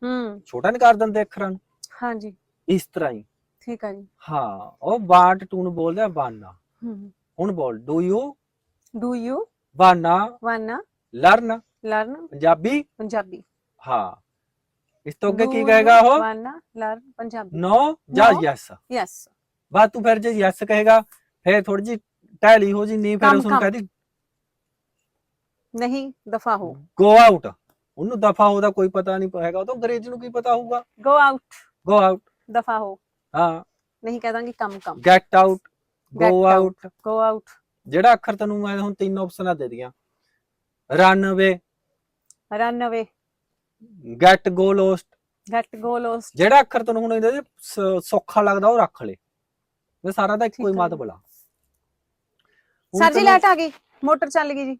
ਹੂੰ ਛੋਟਾ ਨਹੀਂ ਕਰ ਦਿੰਦੇ ਅੱਖਰਾਂ ਨੂੰ। ਹਾਂਜੀ। ਇਸ ਤਰ੍ਹਾਂ ਹੀ। ਠੀਕ ਆ ਜੀ। ਹਾਂ ਉਹ ਵਾਟ ਟੂ ਨੂੰ ਬੋਲਦੇ ਆ ਵਾਨਾ ਹੂੰ। ਹੁਣ ਬੋਲ do you do you wanna wanna learn. Learn. Punjabi? Punjabi. ਹਾਂ। ਇਸ ਤੋਂ ਅੱਗੇ ਕੀ ਕਹੇਗਾ ਉਹ? Wanna learn. ਪੰਜਾਬੀ। ਨੋ ਜਾਂ. ਯੈਸ ਯੈਸ ਬਾਅਦ ਤੂੰ ਫਿਰ ਜੇ ਯੈਸ ਕਹੇਗਾ ਫਿਰ ਥੋੜੀ ਜੀ ਟੈਲੀ ਹੋ ਜੀ ਨਹੀਂ ਫਿਰ ਉਸ ਨੂੰ। ਕਹਦੀ ਨਹੀਂ ਦਫਾ ਹੋ। ਗੋ ਆਊਟ ਉਹਨੂੰ ਦਫਾ ਉਹਦਾ ਕੋਈ ਪਤਾ ਨਹੀਂ ਹੈਗਾ ਉਹ ਤਾਂ ਅੰਗਰੇਜ਼ੀ ਨੂੰ ਕੀ ਪਤਾ ਹੋਊਗਾ? ਗੋ ਆਊਟ ਗੋ ਆਊਟ ਦਫਾ ਹੋ। ਹਾਂ। ਨਹੀਂ ਕਹਿ ਦਾਂਗੇ come. Come get out go. Out go out ਜਿਹੜਾ ਅੱਖਰ ਤੈਨੂੰ ਮੈਂ ਹੁਣ ਤਿੰਨ ਆਪਸ਼ਨਾਂ ਦੇ ਦੀਆਂ। Run away run away get go lost get go lost ਜਿਹੜਾ ਅੱਖਰ ਤੈਨੂੰ ਹੁਣ ਇਹਦੇ ਸੌਖਾ ਲੱਗਦਾ ਉਹ ਰੱਖ ਲੈ। ਇਹ ਸਾਰਾ ਦਾ ਇੱਕੋ ਹੀ ਮਤ। ਬਲਾ। ਸਰ ਜੀ ਲਾਈਟ ਆ ਗਈ। ਮੋਟਰ ਚੱਲ ਗਈ ਜੀ।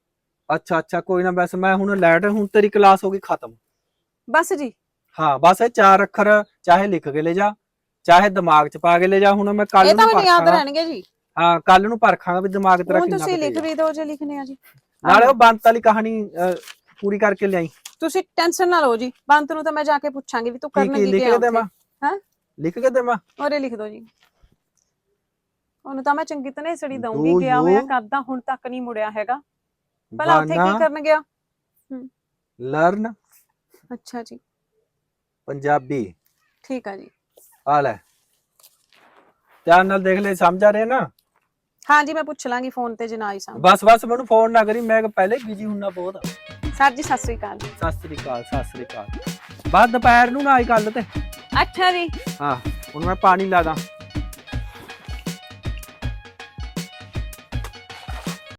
ਅੱਛਾ ਅੱਛਾ ਕੋਈ ਨਾ ਬਸ ਮੈਂ ਹੁਣ ਲੈਟ ਹੁਣ ਤੇਰੀ ਕਲਾਸ ਹੋ ਗਈ ਖਤਮ। ਬਸ ਜੀ। ਹਾਂ ਬਸ ਇਹ ਚਾਰ ਅੱਖਰ ਚਾਹੇ ਲਿਖ ਕੇ ਲੈ ਜਾ। ਚਾਹੇ ਦਿਮਾਗ 'ਚ ਪਾ ਕੇ ਲੈ ਜਾ ਹੁਣ ਮੈਂ ਕੱਲ ਇਹ ਤਾਂ ਨੂੰ ਮੈਨੂੰ ਯਾਦ ਪਰਖਾਂਗਾ। ਰਹਿਣਗੇ ਜੀ। ਹਾਂ ਕੱਲ ਨੂੰ ਪਰਖਾਂਗਾ ਵੀ ਦਿਮਾਗ ਤੇਰਾ ਹੁਣ ਕਿੰਨਾ ਤੁਸੀਂ ਲਿਖ। ਵੀ ਦਿਓ ਜੇ ਲਿਖਨੇ ਆ ਜੀ। ਨਾਲੇ ਉਹ ਬੰਤ ਵਾਲੀ ਕਹਾਣੀ ਅਹ, ਪੂਰੀ ਕਰਕੇ ਲਿਆਈ। ਤੁਸੀਂ ਟੈਨਸ਼ਨ ਨਾ ਲਓ ਜੀ ਬੰਤ ਨੂੰ ਤਾਂ ਮੈਂ ਜਾ ਕੇ ਪੁੱਛਾਂਗੀ ਵੀ ਤੂੰ ਕੀ ਕਰਨ ਕੀ ਕੀ ਲਿਖ ਗਿਆ ਦੇਵਾਂ ਹੈਂ? ਲਿਖ ਕੇ ਦੇਵਾਂ? ਔਰੇ ਲਿਖ ਦਿਓ ਜੀ। ਉਹਨੂੰ ਤਾਂ ਮੈਂ ਚੰਗੀ ਤਰ੍ਹਾਂ ਸੜੀ ਦਊਂਗੀ Do ਗਿਆ ਹੋਇਆ ਕਰਦਾ ਹੁਣ ਤੱਕ ਨਹੀਂ ਮੁੜਿਆ ਹੈਗਾ। ਭਲਾ ਉੱਥੇ ਕੀ ਕਰਨ ਗਿਆ? ਲਰਨ। ਅੱਛਾ ਜੀ। ਪੰਜਾਬੀ। ਠੀਕ ਆ ਜੀ। ਆ ਲੈ। ਧਿਆਨ ਨਾਲ ਦੇਖ ਲੈ ਸਮਝ ਆ ਰਿਹਾ ਨਾ? ਹਾਂ ਜੀ ਮੈਂ ਪੁੱਛ ਲਾਂਗੀ ਫੋਨ ਤੇ ਜੇ ਨਾ ਆਈ ਸਾਂ ਬਸ ਬਸ ਮੈਨੂੰ ਫੋਨ ਨਾ ਕਰੀ ਮੈਂ ਪਹਿਲੇ ਬਿਜ਼ੀ ਹੁੰਨਾ ਬਹੁਤ। ਸਰ ਜੀ ਸਤਿ ਸ੍ਰੀ ਅਕਾਲ। ਸਤਿ ਸ੍ਰੀ ਅਕਾਲ ਸਤਿ ਸ੍ਰੀ ਅਕਾਲ। ਬਾਅਦ ਦੁਪਹਿਰ ਨੂੰ ਨਾ ਆਈ ਕੱਲ ਤੇ। ਅੱਛਾ ਜੀ। ਹਾਂ ਹੁਣ ਮੈਂ ਪਾਣੀ ਲਾ ਦਾਂ।